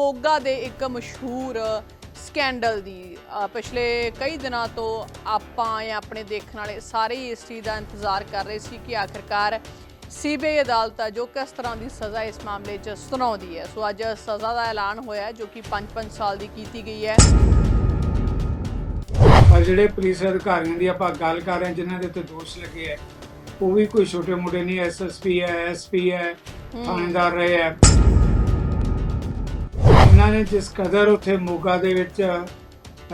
ਮੋਗਾ ਦੇ ਇੱਕ ਮਸ਼ਹੂਰ ਸਕੈਂਡਲ ਦੀ ਪਿਛਲੇ ਕਈ ਦਿਨਾਂ ਤੋਂ ਆਪਾਂ ਜਾਂ ਆਪਣੇ ਦੇਖਣ ਵਾਲੇ ਸਾਰੇ ਇਸ ਚੀਜ਼ ਦਾ ਇੰਤਜ਼ਾਰ ਕਰ ਰਹੇ ਸੀ ਕਿ ਆਖਿਰਕਾਰ ਸੀਬੀਆਈ ਅਦਾਲਤ ਜੋ ਕਿਸ ਤਰ੍ਹਾਂ ਦੀ ਸਜ਼ਾ ਇਸ ਮਾਮਲੇ 'ਚ ਸੁਣਾਉਂਦੀ ਹੈ। ਸੋ ਅੱਜ ਸਜ਼ਾ ਦਾ ਐਲਾਨ ਹੋਇਆ ਜੋ ਕਿ 5-5 ਸਾਲ ਦੀ ਕੀਤੀ ਗਈ ਹੈ। ਪਰ ਜਿਹੜੇ ਪੁਲਿਸ ਅਧਿਕਾਰੀਆਂ ਦੀ ਆਪਾਂ ਗੱਲ ਕਰ ਰਹੇ ਹਾਂ ਜਿਨ੍ਹਾਂ ਦੇ ਉੱਤੇ ਦੋਸ਼ ਲੱਗੇ ਹੈ ਉਹ ਵੀ ਕੋਈ ਛੋਟੇ ਮੋਟੇ ਨਹੀਂ ਐਸਐਸਪੀ ਹੈ ਐਸਪੀ ਹੈ। ਥਾਣੇਦਾਰ ਰਹੇ ਹੈ। ਇਹਨਾਂ ਨੇ ਜਿਸ ਕਦਰ ਉੱਥੇ ਮੋਗਾ ਦੇ ਵਿੱਚ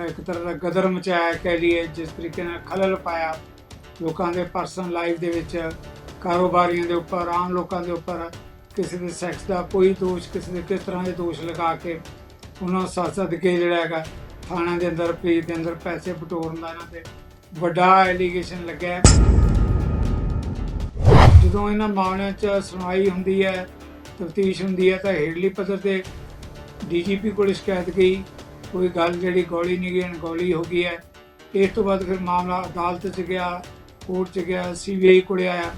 ਇੱਕ ਤਰ੍ਹਾਂ ਦਾ ਗਦਰ ਮਚਾਇਆ ਕਹਿ ਲਈਏ, ਜਿਸ ਤਰੀਕੇ ਨਾਲ ਖਲਲ ਪਾਇਆ ਲੋਕਾਂ ਦੇ ਪਰਸਨਲ ਲਾਈਫ ਦੇ ਵਿੱਚ, ਕਾਰੋਬਾਰੀਆਂ ਦੇ ਉੱਪਰ, ਆਮ ਲੋਕਾਂ ਦੇ ਉੱਪਰ, ਕਿਸੇ ਦੇ ਸੈਕਸ ਦਾ ਕੋਈ ਦੋਸ਼, ਕਿਸੇ ਦੇ ਕਿਸ ਤਰ੍ਹਾਂ ਦੇ ਦੋਸ਼ ਲਗਾ ਕੇ ਉਹਨਾਂ ਨੂੰ ਸੱਤ ਸਦਕੇ ਜਿਹੜਾ ਹੈਗਾ, ਥਾਣਿਆਂ ਦੇ ਅੰਦਰ ਪੇਜ ਦੇ ਅੰਦਰ ਪੈਸੇ ਬਟੋਰਨ ਦਾ ਇਹਨਾਂ ਤੇ ਵੱਡਾ ਐਲੀਗੇਸ਼ਨ ਲੱਗਿਆ। ਜਦੋਂ ਇਹਨਾਂ ਮਾਮਲਿਆਂ 'ਚ ਸੁਣਵਾਈ ਹੁੰਦੀ ਹੈ, ਤਫਤੀਸ਼ ਹੁੰਦੀ ਹੈ, ਤਾਂ ਹੇਠਲੀ ਪੱਧਰ ਤੇ ਡੀਜੀਪੀ ਕੋਲ ਸ਼ਿਕਾਇਤ ਗਈ, ਕੋਈ ਗੱਲ ਜਿਹੜੀ ਗੋਲੀ ਨਹੀਂ ਗਈ ਅਣਗੌਲੀ ਹੋ ਗਈ ਹੈ। ਇਸ ਤੋਂ ਬਾਅਦ ਫਿਰ ਮਾਮਲਾ ਅਦਾਲਤ 'ਚ ਗਿਆ, ਕੋਰਟ 'ਚ ਗਿਆ, ਸੀਬੀਆਈ ਕੋਲ ਆਇਆ।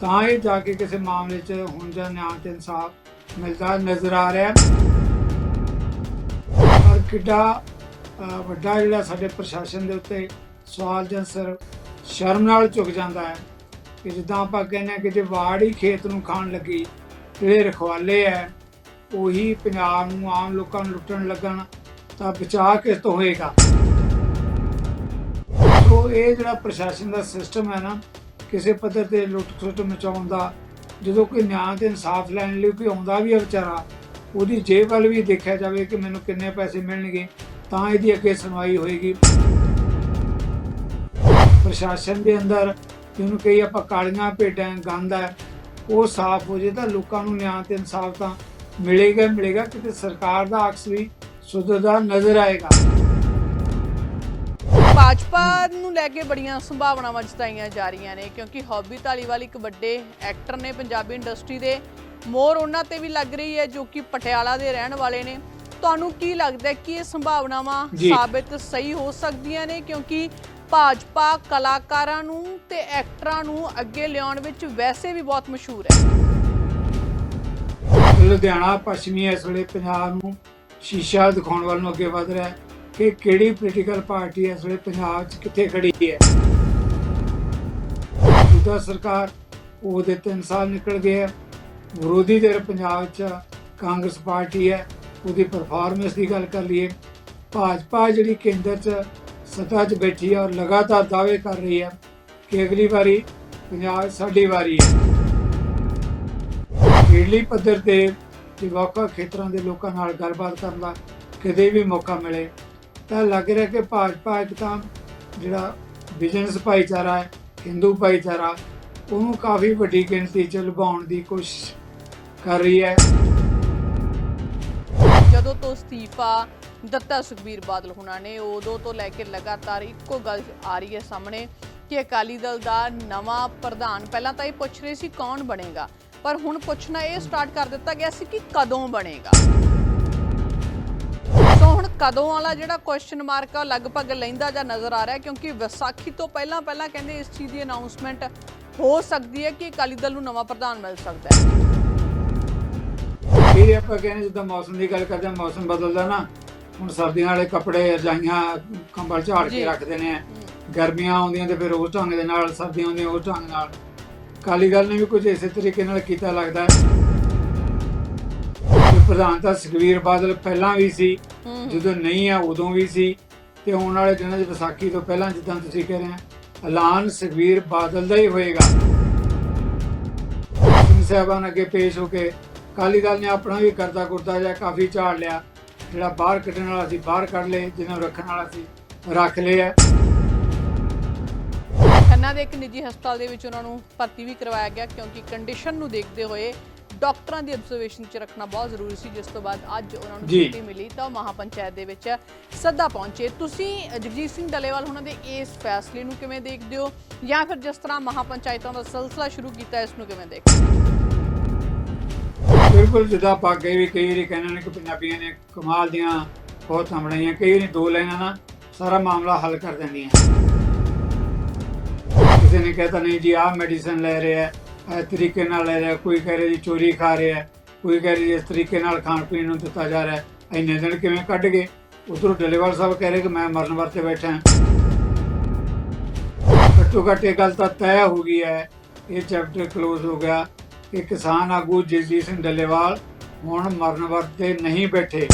ਤਾਂ ਇਹ ਜਾ ਕੇ ਕਿਸੇ ਮਾਮਲੇ 'ਚ ਹੁਣ ਜਾਂ ਨਿਆਂ ਤੇ ਇਨਸਾਫ ਮਿਲਦਾ ਨਜ਼ਰ ਆ ਰਿਹਾ। ਪਰ ਕਿੱਡਾ ਵੱਡਾ ਜਿਹੜਾ ਸਾਡੇ ਪ੍ਰਸ਼ਾਸਨ ਦੇ ਉੱਤੇ ਸਵਾਲ ਜਾਂ ਸਰ ਸ਼ਰਮ ਨਾਲ ਝੁਕ ਜਾਂਦਾ ਹੈ ਕਿ ਜਿੱਦਾਂ ਆਪਾਂ ਕਹਿੰਦੇ ਹਾਂ ਕਿ ਜੇ ਵਾੜ ਹੀ ਖੇਤ ਨੂੰ ਖਾਣ ਲੱਗੀ ਜਿਹੜੇ ਰਖਵਾਲੇ ਹੈ। ਉਹੀ ਪੰਜਾਬ ਨੂੰ ਆਮ ਲੋਕਾਂ ਨੂੰ ਲੁੱਟਣ ਲੱਗਣ, ਤਾਂ ਬਚਾਅ ਕਿਸ ਤੋਂ ਹੋਏਗਾ? ਸੋ ਇਹ ਜਿਹੜਾ ਪ੍ਰਸ਼ਾਸਨ ਦਾ ਸਿਸਟਮ ਹੈ ਨਾ, ਕਿਸੇ ਪੱਧਰ ਤੇ ਲੁੱਟ ਖਸੁੱਟ ਮਚਾਉਣ ਦਾ, ਜਦੋਂ ਕੋਈ ਨਿਆਂ ਤੇ ਇਨਸਾਫ ਲੈਣ ਲਈ ਕੋਈ ਆਉਂਦਾ ਵੀ ਹੈ ਵਿਚਾਰਾ, ਉਹਦੀ ਜੇਬ ਵੱਲ ਵੀ ਦੇਖਿਆ ਜਾਵੇ ਕਿ ਮੈਨੂੰ ਕਿੰਨੇ ਪੈਸੇ ਮਿਲਣਗੇ, ਤਾਂ ਇਹਦੀ ਅੱਗੇ ਸੁਣਵਾਈ ਹੋਏਗੀ। ਪ੍ਰਸ਼ਾਸਨ ਦੇ ਅੰਦਰ ਜਿਹਨੂੰ ਕਈ ਆਪਾਂ ਕਾਲੀਆਂ ਭੇਡਾਂ, ਗੰਦ ਹੈ, ਉਹ ਸਾਫ਼ ਹੋ ਜੇ ਤਾਂ ਲੋਕਾਂ ਨੂੰ ਨਿਆਂ ਤੇ ਇਨਸਾਫ ਤਾਂ ਮਿਲੇਗਾ ਮਿਲੇਗਾ ਕਿਤੇ ਸਰਕਾਰ ਦਾ ਅਕਸ ਵੀ ਸੁਧਰਦਾ ਨਜ਼ਰ ਆਏਗਾ। ਭਾਜਪਾ ਨੂੰ ਲੈ ਕੇ ਬੜੀਆਂ ਸੰਭਾਵਨਾਵਾਂ ਜਤਾਈਆਂ ਜਾ ਰਹੀਆਂ ਨੇ ਕਿਉਂਕਿ ਹੌਬੀ ਧਾਲੀਵਾਲ ਇੱਕ ਵੱਡੇ ਐਕਟਰ ਨੇ ਪੰਜਾਬੀ ਇੰਡਸਟਰੀ ਦੇ। ਮੋਰ ਉਹਨਾਂ ਤੇ ਵੀ ਲੱਗ ਰਹੀ ਹੈ ਜੋ ਕਿ ਪਟਿਆਲਾ ਦੇ ਰਹਿਣ ਵਾਲੇ ਨੇ। ਤੁਹਾਨੂੰ ਕੀ ਲੱਗਦਾ ਹੈ ਕਿ ਇਹ ਸੰਭਾਵਨਾਵਾਂ। ਸਾਬਿਤ ਸਹੀ ਹੋ ਸਕਦੀਆਂ ਨੇ ਕਿਉਂਕਿ ਭਾਜਪਾ ਕਲਾਕਾਰਾਂ ਨੂੰ ਤੇ ਐਕਟਰਾਂ ਨੂੰ ਅੱਗੇ ਲਿਆਉਣ ਵਿੱਚ ਵੈਸੇ ਵੀ ਬਹੁਤ ਮਸ਼ਹੂਰ ਹੈ? ਲੁਧਿਆਣਾ, ਪੱਛਮੀ ਇਸ ਵੇਲੇ ਪੰਜਾਬ ਨੂੰ ਸ਼ੀਸ਼ਾ ਦਿਖਾਉਣ ਵੱਲ ਨੂੰ ਅੱਗੇ ਵਧ ਰਿਹਾ ਹੈ ਕਿ ਕਿਹੜੀ ਪੋਲੀਟੀਕਲ ਪਾਰਟੀ ਇਸ ਵੇਲੇ ਪੰਜਾਬ 'ਚ ਕਿੱਥੇ ਖੜੀ ਹੈ। ਮੌਜੂਦਾ ਸਰਕਾਰ ਉਹਦੇ 3 ਸਾਲ ਨਿਕਲ ਗਏ ਹੈ ਵਿਰੋਧੀ ਧਿਰ ਪੰਜਾਬ 'ਚ ਕਾਂਗਰਸ ਪਾਰਟੀ ਹੈ, ਉਹਦੀ ਪਰਫਾਰਮੈਂਸ ਦੀ ਗੱਲ ਕਰ ਲਈਏ। ਭਾਜਪਾ ਜਿਹੜੀ ਕੇਂਦਰ 'ਚ ਸੱਤਾ 'ਚ ਬੈਠੀ ਹੈ ਔਰ ਲਗਾਤਾਰ ਦਾਅਵੇ ਕਰ ਰਹੀ ਹੈ ਕਿ ਅਗਲੀ ਵਾਰੀ ਪੰਜਾਬ ਸਾਡੀ ਵਾਰੀ ਹੈ। ਹੇਠਲੀ ਪੱਧਰ ਤੇ ਜੇ ਵੱਖ-ਵੱਖ ਖੇਤਰਾਂ ਦੇ ਲੋਕਾਂ ਨਾਲ ਗੱਲਬਾਤ ਕਰਨ ਦਾ ਕਿਤੇ ਵੀ ਮੌਕਾ ਮਿਲੇ। ਤਾਂ ਲੱਗ ਰਿਹਾ ਕਿ ਭਾਜਪਾ ਇੱਕ ਤਾਂ ਜਿਹੜਾ ਬਿਜ਼ਨਸ ਭਾਈਚਾਰਾ ਹੈ ਹਿੰਦੂ ਭਾਈਚਾਰਾ, ਉਹਨੂੰ ਕਾਫੀ ਵੱਡੀ ਗਿਣਤੀ ਚ ਲੁਭਾਉਣ ਦੀ ਕੋਸ਼ਿਸ਼ ਕਰ ਰਹੀ ਹੈ। ਜਦੋਂ ਤੋਂ ਅਸਤੀਫਾ ਦਿੱਤਾ ਸੁਖਬੀਰ ਬਾਦਲ ਹੁਣਾਂ ਨੇ, ਉਦੋਂ ਤੋਂ ਲੈ ਕੇ ਲਗਾਤਾਰ ਇੱਕੋ ਗੱਲ ਆ ਰਹੀ ਹੈ ਸਾਹਮਣੇ ਕਿ ਅਕਾਲੀ ਦਲ ਦਾ ਨਵਾਂ ਪ੍ਰਧਾਨ, ਪਹਿਲਾਂ ਤਾਂ ਇਹ ਪੁੱਛ ਰਹੇ ਸੀ ਕੌਣ ਬਣੇਗਾ। ਪਰ ਹੁਣ ਪੁੱਛਣਾ ਇਹ ਸਟਾਰਟ ਕਰ ਦਿੱਤਾ ਗਿਆ ਸੀ ਕਿ ਕਦੋਂ ਬਣੇਗਾ। ਸੋ ਹੁਣ ਕਦੋਂ ਵਾਲਾ ਜਿਹੜਾ ਕੁਐਸਚਨ ਮਾਰਕ ਆ ਲਗਭਗ ਲੈਂਦਾ ਜਾਂ ਨਜ਼ਰ ਆ ਰਿਹਾ ਕਿਉਂਕਿ ਵਿਸਾਖੀ ਤੋਂ ਪਹਿਲਾਂ ਪਹਿਲਾਂ ਕਹਿੰਦੇ ਇਸ ਚੀਜ਼ ਦੀ ਅਨਾਉਂਸਮੈਂਟ ਹੋ ਸਕਦੀ ਹੈ ਕਿ ਅਕਾਲੀ ਦਲ ਨੂੰ ਨਵਾਂ ਪ੍ਰਧਾਨ ਮਿਲ ਸਕਦਾ ਹੈ। ਇਹ ਆਪਾਂ ਕਹਿੰਦੇ ਜਿੱਦਾਂ ਮੌਸਮ ਦੀ ਗੱਲ ਕਰਦੇ ਹਾਂ ਮੌਸਮ ਬਦਲਦਾ ਨਾ ਹੁਣ ਸਰਦੀਆਂ ਵਾਲੇ ਕੱਪੜੇ ਰਜਾਈਆਂ ਕੰਬਲ ਝਾੜ। ਕੇ ਰੱਖਦੇ ਨੇ ਗਰਮੀਆਂ ਆਉਂਦੀਆਂ ਤੇ ਫਿਰ ਉਸ ਢੰਗ ਦੇ ਨਾਲ ਸਰਦੀਆਂ ਆਉਂਦੀਆਂ ਉਸ ਢੰਗ ਨਾਲ। ਕਾਲੀ ਦਲ ਨੇ ਵੀ ਕੁਝ ਇਸੇ ਤਰੀਕੇ ਨਾਲ ਕੀਤਾ ਲੱਗਦਾ ਪ੍ਰਧਾਨ ਤਾਂ ਸੁਖਬੀਰ ਬਾਦਲ ਪਹਿਲਾਂ ਵੀ ਸੀ ਜਦੋਂ ਨਹੀਂ ਆ ਉਦੋਂ ਵੀ ਸੀ ਤੇ ਆਉਣ ਵਾਲੇ ਦਿਨਾਂ 'ਚ ਵਿਸਾਖੀ ਤੋਂ ਪਹਿਲਾਂ ਜਿੱਦਾਂ ਤੁਸੀਂ ਕਹਿ ਰਹੇ ਆ ਐਲਾਨ ਸੁਖਬੀਰ ਬਾਦਲ ਦਾ ਹੀ ਹੋਏਗਾ। ਸਿੰਘ ਸਾਹਿਬਾਨ ਅੱਗੇ ਪੇਸ਼ ਹੋ ਕੇ ਕਾਲੀ ਦਲ ਨੇ ਆਪਣਾ ਵੀ ਕਰਦਾ ਕੁਰਦਾ ਜਾਂ ਕਾਫੀ ਝਾੜ ਲਿਆ ਜਿਹੜਾ ਬਾਹਰ ਕੱਢਣ ਵਾਲਾ ਸੀ ਬਾਹਰ ਕੱਢ ਲਏ ਜਿਹਨੂੰ ਰੱਖਣ ਵਾਲਾ ਸੀ ਰੱਖ ਲਿਆ ਖੰਨਾ ਦੇ ਇੱਕ ਨਿੱਜੀ ਹਸਪਤਾਲ ਦੇ ਵਿੱਚ ਉਹਨਾਂ ਨੂੰ ਭਰਤੀ ਵੀ ਕਰਵਾਇਆ ਗਿਆ ਕਿਉਂਕਿ ਕੰਡੀਸ਼ਨ ਨੂੰ ਦੇਖਦੇ ਹੋਏ ਡਾਕਟਰਾਂ ਦੀ ਅਬਜ਼ਰਵੇਸ਼ਨ 'ਚ ਰੱਖਣਾ ਬਹੁਤ ਜ਼ਰੂਰੀ ਸੀ ਜਿਸ ਤੋਂ ਬਾਅਦ ਅੱਜ ਉਹਨਾਂ ਨੂੰ। ਛੁੱਟੀ ਮਿਲੀ ਤਾਂ ਮਹਾਪੰਚਾਇਤ ਦੇ ਵਿੱਚ ਸੱਦਾ ਪਹੁੰਚੇ। ਤੁਸੀਂ ਜਗਜੀਤ ਸਿੰਘ ਡੱਲੇਵਾਲ ਉਹਨਾਂ ਦੇ ਇਸ ਫੈਸਲੇ ਨੂੰ ਕਿਵੇਂ ਦੇਖਦੇ ਹੋ? ਜਾਂ ਫਿਰ ਜਿਸ ਤਰ੍ਹਾਂ ਮਹਾਪੰਚਾਇਤਾਂ ਦਾ ਸਿਲਸਿਲਾ ਸ਼ੁਰੂ ਕੀਤਾ ਇਸ ਨੂੰ ਕਿਵੇਂ ਦੇਖਦੇ ਹੋ? ਬਿਲਕੁਲ ਜਿੱਦਾਂ ਆਪਾਂ ਅੱਗੇ ਵੀ ਕਈ ਵਾਰੀ ਕਹਿੰਦੇ ਨੇ ਕਿ ਪੰਜਾਬੀਆਂ ਨੇ ਕਮਾਲ ਦੀਆਂ ਬਹੁਤ ਬਣਾਈਆਂ ਕਈ ਵਾਰੀ ਦੋ ਲਾਈਨਾਂ ਨਾਲ ਸਾਰਾ ਮਾਮਲਾ ਹੱਲ ਕਰ ਦਿੰਦੀਆਂ ਕਿਸੇ ਨੇ ਕਹਤਾ, ਨਹੀਂ ਜੀ, ਆਹ ਮੈਡੀਸਨ ਲੈ ਰਿਹਾ ਹੈ ਇਸ ਤਰੀਕੇ ਨਾਲ ਲੈ ਰਿਹਾ ਕੋਈ ਕਹਿ ਰਿਹਾ ਜੀ ਚੋਰੀ ਖਾ ਰਿਹਾ ਹੈ, ਕੋਈ ਕਹਿ ਰਿਹਾ ਇਸ ਤਰੀਕੇ ਨਾਲ ਖਾਣ ਪੀਣ ਨੂੰ ਦਿੱਤਾ ਜਾ ਰਿਹਾ ਹੈ, ਇੰਨੇ ਦਿਨ ਕਿਵੇਂ ਕੱਢ ਗਏ? ਉਧਰੋਂ ਡੱਲੇਵਾਲ ਸਾਹਿਬ ਕਹਿ ਰਹੇ ਕਿ ਮੈਂ ਮਰਨ ਵਰਤੇ ਬੈਠਾ ਹਾਂ। ਘੱਟੋ ਘੱਟ ਇਹ ਗੱਲ ਤਾਂ ਤੈਅ ਹੋ ਗਈ ਹੈ, ਇਹ ਚੈਪਟਰ ਕਲੋਜ਼ ਹੋ ਗਿਆ ਕਿ ਕਿਸਾਨ ਆਗੂ ਜਗਜੀਤ ਸਿੰਘ ਡੱਲੇਵਾਲ ਹੁਣ ਮਰਨ ਵਰਤੇ ਨਹੀਂ ਬੈਠੇ।